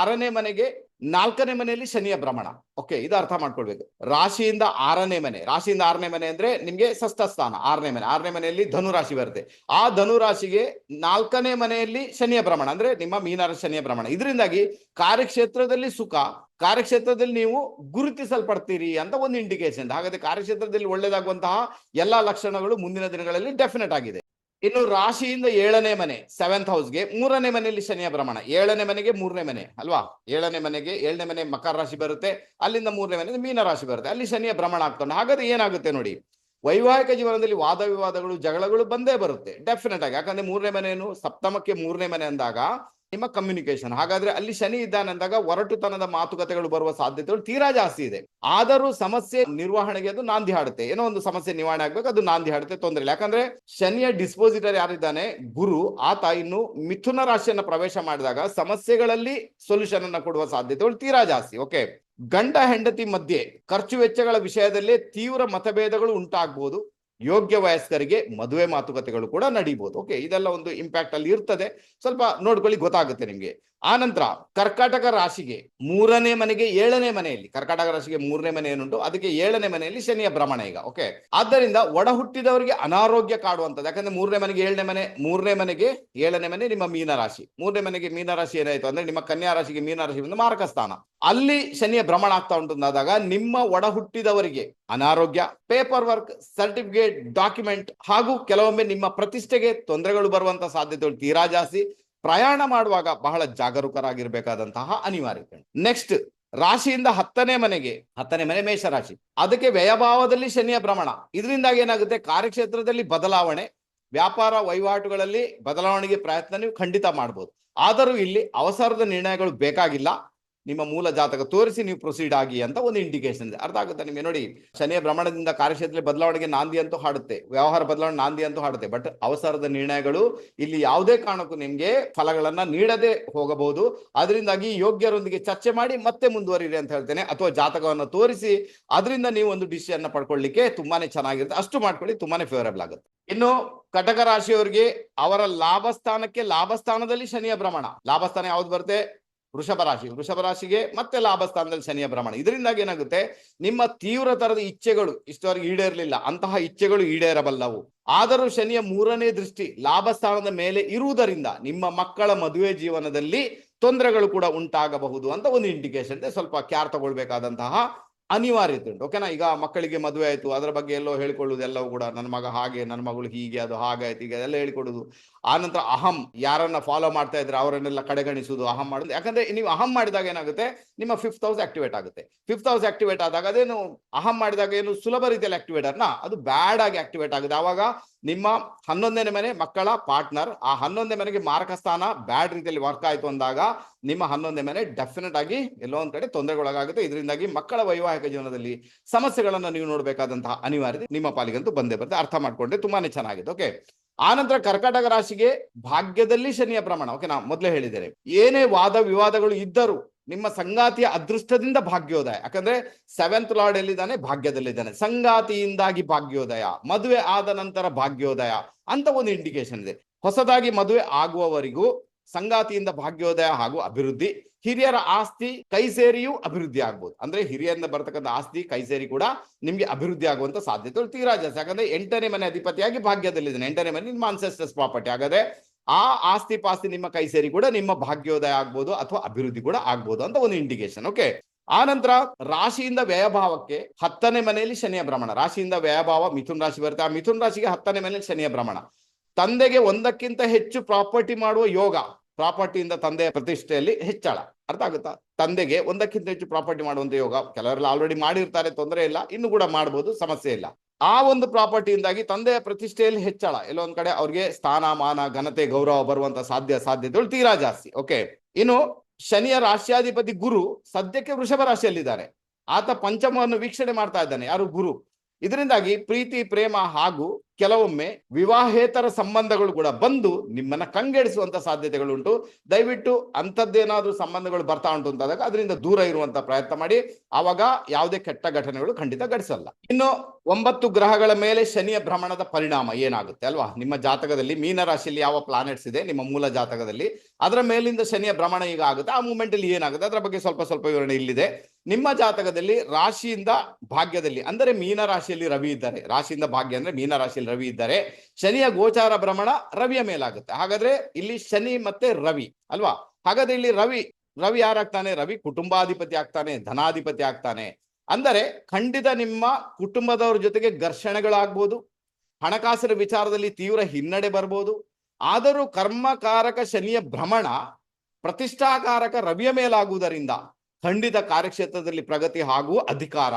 ಆರನೇ ಮನೆಗೆ ನಾಲ್ಕನೇ ಮನೆಯಲ್ಲಿ ಶನಿಯ ಭ್ರಮಣ. ಓಕೆ ಇದು ಅರ್ಥ ಮಾಡ್ಕೊಳ್ಬೇಕು. ರಾಶಿಯಿಂದ ಆರನೇ ಮನೆ. ರಾಶಿಯಿಂದ ಆರನೇ ಮನೆ ಅಂದ್ರೆ ನಿಮ್ಗೆ ಸಸ್ತ ಸ್ಥಾನ ಆರನೇ ಮನೆ. ಆರನೇ ಮನೆಯಲ್ಲಿ ಧನು ರಾಶಿ ಬರುತ್ತೆ. ಆ ಧನು ರಾಶಿಗೆ ನಾಲ್ಕನೇ ಮನೆಯಲ್ಲಿ ಶನಿಯ ಭ್ರಮಣ ಅಂದ್ರೆ ನಿಮ್ಮ ಮೀನಾರ ಶನಿಯ ಭ್ರಮಣ. ಇದರಿಂದಾಗಿ ಕಾರ್ಯಕ್ಷೇತ್ರದಲ್ಲಿ ಸುಖ, ಕಾರ್ಯಕ್ಷೇತ್ರದಲ್ಲಿ ನೀವು ಗುರುತಿಸಲ್ಪಡ್ತೀರಿ ಅಂತ ಒಂದು ಇಂಡಿಕೇಶನ್ ಹಾಗಾದ್ರೆ ಕಾರ್ಯಕ್ಷೇತ್ರದಲ್ಲಿ ಒಳ್ಳೇದಾಗುವಂತಹ ಎಲ್ಲಾ ಲಕ್ಷಣಗಳು ಮುಂದಿನ ದಿನಗಳಲ್ಲಿ ಡೆಫಿನೆಟ್ ಆಗಿದೆ. ಇನ್ನು ರಾಶಿಯಿಂದ ಏಳನೇ ಮನೆ ಸೆವೆಂತ್ ಹೌಸ್ಗೆ ಮೂರನೇ ಮನೆಯಲ್ಲಿ ಶನಿಯ ಭ್ರಮಣ. ಏಳನೇ ಮನೆಗೆ ಮೂರನೇ ಮನೆ, ಅಲ್ವಾ? ಏಳನೇ ಮನೆಗೆ ಏಳನೇ ಮನೆ ಮಕರ ರಾಶಿ ಬರುತ್ತೆ. ಅಲ್ಲಿಂದ ಮೂರನೇ ಮನೆಯಿಂದ ಮೀನ ರಾಶಿ ಬರುತ್ತೆ. ಅಲ್ಲಿ ಶನಿಯ ಭ್ರಮಣ ಆಗ್ತಾನೆ ಹಾಗಾದ್ರೆ ಏನಾಗುತ್ತೆ ನೋಡಿ? ವೈವಾಹಿಕ ಜೀವನದಲ್ಲಿ ವಾದ ವಿವಾದಗಳು, ಜಗಳಗಳು ಬಂದೇ ಬರುತ್ತೆ. ಡೆಫಿನೆಟ್ ಆಗಿ. ಯಾಕಂದ್ರೆ ಮೂರನೇ ಮನೆಯನ್ನು ಸಪ್ತಮಕ್ಕೆ ಮೂರನೇ ಮನೆ ಅಂದಾಗ ನಿಮ್ಮ ಕಮ್ಯುನಿಕೇಶನ್ ಹಾಗಾದ್ರೆ ಅಲ್ಲಿ ಶನಿ ಇದ್ದಾನಂದಾಗ ಒರಟುತನದ ಮಾತುಕತೆಗಳು ಬರುವ ಸಾಧ್ಯತೆಗಳು ತೀರಾ ಜಾಸ್ತಿ ಇದೆ. ಆದರೂ ಸಮಸ್ಯೆ ನಿರ್ವಹಣೆಗೆ ಅದು ನಾಂದಿ ಹಾಡುತ್ತೆ. ಏನೋ ಒಂದು ಸಮಸ್ಯೆ ನಿವಾರಣೆ ಆಗ್ಬೇಕು, ಅದು ನಾಂದಿ ಹಾಡುತ್ತೆ, ತೊಂದರೆ ಇಲ್ಲ. ಯಾಕಂದ್ರೆ ಶನಿಯ ಡಿಸ್ಪೋಸಿಟರ್ ಯಾರಿದ್ದಾನೆ? ಗುರು. ಆತ ಇನ್ನು ಮಿಥುನ ರಾಶಿಯನ್ನ ಪ್ರವೇಶ ಮಾಡಿದಾಗ ಸಮಸ್ಯೆಗಳಲ್ಲಿ ಸೊಲ್ಯೂಷನ್ ಅನ್ನ ಕೊಡುವ ಸಾಧ್ಯತೆಗಳು ತೀರಾ ಜಾಸ್ತಿ. ಓಕೆ. ಗಂಡ ಹೆಂಡತಿ ಮಧ್ಯೆ ಖರ್ಚು ವೆಚ್ಚಗಳ ವಿಷಯದಲ್ಲಿ ತೀವ್ರ ಮತಭೇದಗಳು ಉಂಟಾಗ್ಬೋದು. ಯೋಗ್ಯ ವಯಸ್ಕರಿಗೆ ಮದುವೆ ಮಾತುಕತೆಗಳು ಕೂಡ ನಡೀಬಹುದು ಓಕೆ ಇದೆಲ್ಲ ಒಂದು ಇಂಪ್ಯಾಕ್ಟ್ ಅಲ್ಲಿ ಇರ್ತದೆ. ಸ್ವಲ್ಪ ನೋಡ್ಕೊಳ್ಳಿ, ಗೊತ್ತಾಗುತ್ತೆ ನಿಮ್ಗೆ. ಆನಂತರ ಕರ್ಕಾಟಕ ರಾಶಿಗೆ ಮೂರನೇ ಮನೆಗೆ ಏಳನೇ ಮನೆಯಲ್ಲಿ, ಕರ್ಕಾಟಕ ರಾಶಿಗೆ ಮೂರನೇ ಮನೆ ಏನುಂಟು? ಅದಕ್ಕೆ ಏಳನೇ ಮನೆಯಲ್ಲಿ ಶನಿಯ ಭ್ರಮಣ ಈಗ ಓಕೆ ಆದ್ದರಿಂದ ಒಡ ಹುಟ್ಟಿದವರಿಗೆ ಅನಾರೋಗ್ಯ ಕಾಡುವಂಥದ್ದು. ಯಾಕಂದ್ರೆ ಮೂರನೇ ಮನೆಗೆ ಏಳನೇ ಮನೆ, ಮೂರನೇ ಮನೆಗೆ ಏಳನೇ ಮನೆ ನಿಮ್ಮ ಮೀನ ರಾಶಿ. ಮೂರನೇ ಮನೆಗೆ ಮೀನ ರಾಶಿ ಏನಾಯ್ತು ಅಂದ್ರೆ ನಿಮ್ಮ ಕನ್ಯಾ ರಾಶಿಗೆ ಮೀನ ರಾಶಿ ಒಂದು ಮಾರಕ ಸ್ಥಾನ. ಅಲ್ಲಿ ಶನಿಯ ಭ್ರಮಣ ಆಗ್ತಾ ಉಂಟು ಅಂದಾಗ ನಿಮ್ಮ ಒಡ ಹುಟ್ಟಿದವರಿಗೆ ಅನಾರೋಗ್ಯ ಪೇಪರ್ ವರ್ಕ್ ಸರ್ಟಿಫಿಕೇಟ್ ಡಾಕ್ಯುಮೆಂಟ್ ಹಾಗೂ ಕೆಲವೊಮ್ಮೆ ನಿಮ್ಮ ಪ್ರತಿಷ್ಠೆಗೆ ತೊಂದರೆಗಳು ಬರುವಂತ ಸಾಧ್ಯತೆಗಳು ತೀರಾ ಜಾಸ್ತಿ. ಪ್ರಯಾಣ ಮಾಡುವಾಗ ಬಹಳ ಜಾಗರೂಕರಾಗಿರ್ಬೇಕಾದಂತಹ ಅನಿವಾರ್ಯತೆ. ನೆಕ್ಸ್ಟ್ ರಾಶಿಯಿಂದ ಹತ್ತನೇ ಮನೆಗೆ, ಹತ್ತನೇ ಮನೆ ಮೇಷರಾಶಿ. ಅದಕ್ಕೆ ವ್ಯಯಭಾವದಲ್ಲಿ ಶನಿಯ ಭ್ರಮಣ. ಇದರಿಂದಾಗಿ ಏನಾಗುತ್ತೆ? ಕಾರ್ಯಕ್ಷೇತ್ರದಲ್ಲಿ ಬದಲಾವಣೆ, ವ್ಯಾಪಾರ ವಹಿವಾಟುಗಳಲ್ಲಿ ಬದಲಾವಣೆಗೆ ಪ್ರಯತ್ನ ನೀವು ಖಂಡಿತ ಮಾಡ್ಬೋದು. ಆದರೂ ಇಲ್ಲಿ ಅವಸರದ ನಿರ್ಣಯಗಳು ಬೇಕಾಗಿಲ್ಲ. ನಿಮ್ಮ ಮೂಲ ಜಾತಕ ತೋರಿಸಿ ನೀವು ಪ್ರೊಸೀಡ್ ಆಗಿ ಅಂತ ಒಂದು ಇಂಡಿಕೇಶನ್ ಇದೆ. ಅರ್ಥ ಆಗುತ್ತೆ ನಿಮಗೆ? ನೋಡಿ, ಶನಿಯ ಭ್ರಮಣದಿಂದ ಕಾರ್ಯಕ್ಷೇತ್ರದಲ್ಲಿ ಬದಲಾವಣೆಗೆ ನಾಂದಿ ಅಂತೂ ಹಾಡುತ್ತೆ. ವ್ಯವಹಾರ ಬದಲಾವಣೆ ನಾಂದಿ ಅಂತೂ ಹಾಡುತ್ತೆ. ಬಟ್ ಅವಸರದ ನಿರ್ಣಯಗಳು ಇಲ್ಲಿ ಯಾವುದೇ ಕಾರಣಕ್ಕೂ ನಿಮಗೆ ಫಲಗಳನ್ನ ನೀಡದೆ ಹೋಗಬಹುದು. ಅದರಿಂದಾಗಿ ಯೋಗ್ಯರೊಂದಿಗೆ ಚರ್ಚೆ ಮಾಡಿ ಮತ್ತೆ ಮುಂದುವರಿರಿ ಅಂತ ಹೇಳ್ತೇನೆ. ಅಥವಾ ಜಾತಕವನ್ನು ತೋರಿಸಿ ಅದರಿಂದ ನೀವು ಒಂದು ಡಿಸಿಷನ್ ಪಡ್ಕೊಳ್ಳಿಕ್ಕೆ ತುಂಬಾನೇ ಚೆನ್ನಾಗಿರುತ್ತೆ. ಅಷ್ಟು ಮಾಡ್ಕೊಳ್ಳಿ, ತುಂಬಾನೇ ಫೇವರಬಲ್ ಆಗುತ್ತೆ. ಇನ್ನು ಕಟಕ ರಾಶಿಯವರಿಗೆ ಅವರ ಲಾಭ ಸ್ಥಾನಕ್ಕೆ ಲಾಭ ಸ್ಥಾನದಲ್ಲಿ ಶನಿಯ ಭ್ರಮಣ. ಲಾಭ ಸ್ಥಾನ ಯಾವ್ದು ಬರುತ್ತೆ? ವೃಷಭ ರಾಶಿ. ವೃಷಭ ರಾಶಿಗೆ ಮತ್ತೆ ಲಾಭ ಸ್ಥಾನದಲ್ಲಿ ಶನಿಯ ಭ್ರಮಣ. ಇದರಿಂದಾಗಿ ಏನಾಗುತ್ತೆ? ನಿಮ್ಮ ತೀವ್ರ ತರದ ಇಚ್ಛೆಗಳು ಇಷ್ಟವರೆಗೆ ಈಡೇರಲಿಲ್ಲ. ಅಂತಹ ಇಚ್ಛೆಗಳು ಈಡೇರಬಲ್ಲವು ಆದರೂ ಶನಿಯ ಮೂರನೇ ದೃಷ್ಟಿ ಲಾಭ ಸ್ಥಾನದ ಮೇಲೆ ಇರುವುದರಿಂದ ನಿಮ್ಮ ಮಕ್ಕಳ ಮದುವೆ ಜೀವನದಲ್ಲಿ ತೊಂದರೆಗಳು ಕೂಡ ಉಂಟಾಗಬಹುದು ಅಂತ ಒಂದು ಇಂಡಿಕೇಶನ್ ಇದೆ. ಸ್ವಲ್ಪ ಕ್ಯಾರ್ ತಗೊಳ್ಬೇಕಾದಂತಹ ಅನಿವಾರ್ಯತೆ ಉಂಟು. ಓಕೆನಾ? ಈಗ ಮಕ್ಕಳಿಗೆ ಮದುವೆ ಆಯಿತು, ಅದರ ಬಗ್ಗೆ ಎಲ್ಲೋ ಹೇಳ್ಕೊಳ್ಳುದು ಎಲ್ಲವೂ ಕೂಡ ನನ್ನ ಮಗ ಹಾಗೆ, ನನ್ನ ಮಗಳು ಹೀಗೆ, ಅದು ಹಾಗಾಯ್ತು ಈಗ ಎಲ್ಲ ಹೇಳ್ಕೊಡುದು ಆನಂತರ ಅಹಂ, ಯಾರನ್ನ ಫಾಲೋ ಮಾಡ್ತಾ ಇದ್ರೆ ಅವರನ್ನೆಲ್ಲ ಕಡೆಗಣಿಸುವುದು ಅಹಂ ಮಾಡುದು ಯಾಕಂದ್ರೆ ನೀವು ಅಹಂ ಮಾಡಿದಾಗ ಏನಾಗುತ್ತೆ? ನಿಮ್ಮ ಫಿಫ್ತ್ ಹೌಸ್ ಆಕ್ಟಿವೇಟ್ ಆಗುತ್ತೆ. ಫಿಫ್ತ್ ಹೌಸ್ ಆಕ್ಟಿವೇಟ್ ಆದಾಗ ಅದೇನು, ಅಹಂ ಮಾಡಿದಾಗ ಏನು ಸುಲಭ ರೀತಿಯಲ್ಲಿ ಆಕ್ಟಿವೇಟ್ ಅನ್ನ ಅದು ಬ್ಯಾಡ್ ಆಗಿ ಆಕ್ಟಿವೇಟ್ ಆಗುತ್ತೆ. ಆವಾಗ ನಿಮ್ಮ ಹನ್ನೊಂದನೇ ಮನೆ ಮಕ್ಕಳ ಪಾರ್ಟ್ನರ್ ಆ ಹನ್ನೊಂದನೇ ಮನೆಗೆ ಮಾರಕ ಸ್ಥಾನ ಬ್ಯಾಡ್ ರೀತಿಯಲ್ಲಿ ವರ್ಕ್ ಆಯಿತು ಅಂದಾಗ ನಿಮ್ಮ ಹನ್ನೊಂದನೇ ಮನೆ ಡೆಫಿನೆಟ್ ಆಗಿ ಎಲ್ಲೋ ಒಂದ್ ಕಡೆ ತೊಂದರೆಗೊಳಗಾಗುತ್ತೆ. ಇದರಿಂದಾಗಿ ಮಕ್ಕಳ ವೈವಾಹಿಕ ಜೀವನದಲ್ಲಿ ಸಮಸ್ಯೆಗಳನ್ನು ನೀವು ನೋಡಬೇಕಾದಂತಹ ಅನಿವಾರ್ಯತೆ ನಿಮ್ಮ ಪಾಲಿಗಂತೂ ಬಂದೇ ಬರುತ್ತೆ. ಅರ್ಥ ಮಾಡ್ಕೊಂಡ್ರೆ ತುಂಬಾನೇ ಚೆನ್ನಾಗಿದೆ ಓಕೆ ಆನಂತರ ಕರ್ಕಾಟಕ ರಾಶಿಗೆ ಭಾಗ್ಯದಲ್ಲಿ ಶನಿಯ ಪ್ರಮಾಣ. ಓಕೆ ನಾ ಮೊದಲೇ ಹೇಳಿದ್ದೇನೆ. ಏನೇ ವಾದ ವಿವಾದಗಳು ಇದ್ದರೂ ನಿಮ್ಮ ಸಂಗಾತಿಯ ಅದೃಷ್ಟದಿಂದ ಭಾಗ್ಯೋದಯ. ಯಾಕಂದ್ರೆ ಸೆವೆಂತ್ ಲಾರ್ಡ್ ಎಲ್ಲಿದ್ದಾನೆ? ಭಾಗ್ಯದಲ್ಲಿದ್ದಾನೆ. ಸಂಗಾತಿಯಿಂದಾಗಿ ಭಾಗ್ಯೋದಯ. ಮದುವೆ ಆದ ನಂತರ ಭಾಗ್ಯೋದಯ ಅಂತ ಒಂದು ಇಂಡಿಕೇಶನ್ ಇದೆ. ಹೊಸದಾಗಿ ಮದುವೆ ಆಗುವವರಿಗೂ ಸಂಗಾತಿಯಿಂದ ಭಾಗ್ಯೋದಯ ಹಾಗೂ ಅಭಿವೃದ್ಧಿ, ಹಿರಿಯರ ಆಸ್ತಿ ಕೈ ಸೇರಿಯೂ ಅಭಿವೃದ್ಧಿ ಆಗ್ಬೋದು. ಅಂದ್ರೆ ಹಿರಿಯರಿಂದ ಬರ್ತಕ್ಕಂಥ ಆಸ್ತಿ, ಕೈ ಸೇರಿ ಕೂಡ ನಿಮ್ಗೆ ಅಭಿವೃದ್ಧಿ ಆಗುವಂತ ಸಾಧ್ಯತೆಗಳು ತೀರಾ ಜಾಸ್ತಿ ಯಾಕಂದ್ರೆ ಎಂಟನೇ ಮನೆ ಅಧಿಪತಿಯಾಗಿ ಭಾಗ್ಯದಲ್ಲಿದ್ದಾನೆ. ಎಂಟನೇ ಮನೆ ನಿಮ್ಮ ಅನ್ಸೆಸ್ಟರ್ಸ್ ಪ್ರಾಪರ್ಟಿ ಹಾಗಾದ್ರೆ ಆ ಆಸ್ತಿ ಪಾಸ್ತಿ ನಿಮ್ಮ ಕೈ ಸೇರಿ ಕೂಡ ನಿಮ್ಮ ಭಾಗ್ಯೋದಯ ಆಗ್ಬೋದು ಅಥವಾ ಅಭಿವೃದ್ಧಿ ಕೂಡ ಆಗ್ಬೋದು ಅಂತ ಒಂದು ಇಂಡಿಕೇಶನ್ ಓಕೆ ಆ ನಂತರ ರಾಶಿಯಿಂದ ವ್ಯಯಭಾವಕ್ಕೆ ಹತ್ತನೇ ಮನೆಯಲ್ಲಿ ಶನಿಯ ಭ್ರಮಣ. ರಾಶಿಯಿಂದ ವ್ಯಯಭಾವ ಮಿಥುನ್ ರಾಶಿ ಬರುತ್ತೆ. ಆ ಮಿಥುನ್ ರಾಶಿಗೆ ಹತ್ತನೇ ಮನೆಯಲ್ಲಿ ಶನಿಯ ಭ್ರಮಣ. ತಂದೆಗೆ ಒಂದಕ್ಕಿಂತ ಹೆಚ್ಚು ಪ್ರಾಪರ್ಟಿ ಮಾಡುವ ಯೋಗ ಪ್ರಾಪರ್ಟಿಯಿಂದ ತಂದೆಯ ಪ್ರತಿಷ್ಠೆಯಲ್ಲಿ ಹೆಚ್ಚಳ. ಅರ್ಥ ಆಗುತ್ತಾ? ತಂದೆಗೆ ಒಂದಕ್ಕಿಂತ ಹೆಚ್ಚು ಪ್ರಾಪರ್ಟಿ ಮಾಡುವಂತ ಯೋಗ. ಕೆಲವರೆಲ್ಲ ಆಲ್ರೆಡಿ ಮಾಡಿರ್ತಾರೆ, ತೊಂದರೆ ಇಲ್ಲ. ಇನ್ನು ಕೂಡ ಮಾಡಬಹುದು ಸಮಸ್ಯೆ ಇಲ್ಲ. ಆ ಒಂದು ಪ್ರಾಪರ್ಟಿಯಿಂದಾಗಿ ತಂದೆಯ ಪ್ರತಿಷ್ಠೆಯಲ್ಲಿ ಹೆಚ್ಚಳ. ಎಲ್ಲೋ ಒಂದ್ ಕಡೆ ಅವ್ರಿಗೆ ಸ್ಥಾನಮಾನ ಘನತೆ, ಗೌರವ ಬರುವಂತ ಸಾಧ್ಯ ಸಾಧ್ಯತೆಗಳು ತೀರಾ ಜಾಸ್ತಿ. ಓಕೆ. ಇನ್ನು ಶನಿಯ ರಾಶ್ಯಾಧಿಪತಿ ಗುರು ಸದ್ಯಕ್ಕೆ ವೃಷಭ ರಾಶಿಯಲ್ಲಿದ್ದಾರೆ. ಆತ ಪಂಚಮವನ್ನು ವೀಕ್ಷಣೆ ಮಾಡ್ತಾ ಇದ್ದಾನೆ. ಯಾರು? ಗುರು. ಇದರಿಂದಾಗಿ ಪ್ರೀತಿ, ಪ್ರೇಮ ಹಾಗೂ ಕೆಲವೊಮ್ಮೆ ವಿವಾಹೇತರ ಸಂಬಂಧಗಳು ಕೂಡ ಬಂದು ನಿಮ್ಮನ್ನ ಕಂಗೆಡಿಸುವಂತ ಸಾಧ್ಯತೆಗಳುಂಟು. ದಯವಿಟ್ಟು ಅಂಥದ್ದೇನಾದ್ರೂ ಸಂಬಂಧಗಳು ಬರ್ತಾ ಉಂಟು ಅಂತಾದಾಗ ಅದರಿಂದ ದೂರ ಇರುವಂತ ಪ್ರಯತ್ನ ಮಾಡಿ. ಆವಾಗ ಯಾವುದೇ ಕೆಟ್ಟ ಘಟನೆಗಳು ಖಂಡಿತ ಘಟಿಸಲ್ಲ. ಇನ್ನು ಒಂಬತ್ತು ಗ್ರಹಗಳ ಮೇಲೆ ಶನಿಯ ಭ್ರಮಣದ ಪರಿಣಾಮ ಏನಾಗುತ್ತೆ ಅಲ್ವಾ? ನಿಮ್ಮ ಜಾತಕದಲ್ಲಿ ಮೀನ ರಾಶಿಯಲ್ಲಿ ಯಾವ ಪ್ಲಾನೆಟ್ಸ್ ಇದೆ? ನಿಮ್ಮ ಮೂಲ ಜಾತಕದಲ್ಲಿ. ಅದರ ಮೇಲಿಂದ ಶನಿಯ ಭ್ರಮಣ ಈಗ ಆಗುತ್ತೆ. ಆ ಮೂಮೆಂಟ್ ಅಲ್ಲಿ ಏನಾಗುತ್ತೆ? ಅದರ ಬಗ್ಗೆ ಸ್ವಲ್ಪ ಸ್ವಲ್ಪ ವಿವರಣೆ ಇಲ್ಲಿದೆ. ನಿಮ್ಮ ಜಾತಕದಲ್ಲಿ ರಾಶಿಯಿಂದ ಭಾಗ್ಯದಲ್ಲಿ, ಅಂದರೆ ಮೀನ ರಾಶಿಯಲ್ಲಿ ರವಿ ಇದ್ದಾರೆ. ರಾಶಿಯಿಂದ ಭಾಗ್ಯ ಅಂದ್ರೆ ಮೀನ ರಾಶಿಯಲ್ಲಿ ರವಿ ಇದ್ದಾರೆ. ಶನಿಯ ಗೋಚಾರ ಭ್ರಮಣ ರವಿಯ ಮೇಲಾಗುತ್ತೆ. ಹಾಗಾದ್ರೆ ಇಲ್ಲಿ ಶನಿ ಮತ್ತೆ ರವಿ ಅಲ್ವಾ? ಹಾಗಾದ್ರೆ ಇಲ್ಲಿ ರವಿ ರವಿ ಯಾರಾಗ್ತಾನೆ? ರವಿ ಕುಟುಂಬಾಧಿಪತಿ ಆಗ್ತಾನೆ, ಧನಾಧಿಪತಿ ಆಗ್ತಾನೆ. ಅಂದರೆ ಖಂಡಿತ ನಿಮ್ಮ ಕುಟುಂಬದವ್ರ ಜೊತೆಗೆ ಘರ್ಷಣೆಗಳಾಗ್ಬೋದು, ಹಣಕಾಸಿನ ವಿಚಾರದಲ್ಲಿ ತೀವ್ರ ಹಿನ್ನಡೆ ಬರ್ಬೋದು. ಆದರೂ ಕರ್ಮಕಾರಕ ಶನಿಯ ಭ್ರಮಣ ಪ್ರತಿಷ್ಠಾಕಾರಕ ರವಿಯ ಮೇಲಾಗುವುದರಿಂದ ಖಂಡಿತ ಕಾರ್ಯಕ್ಷೇತ್ರದಲ್ಲಿ ಪ್ರಗತಿ ಹಾಗೂ ಅಧಿಕಾರ.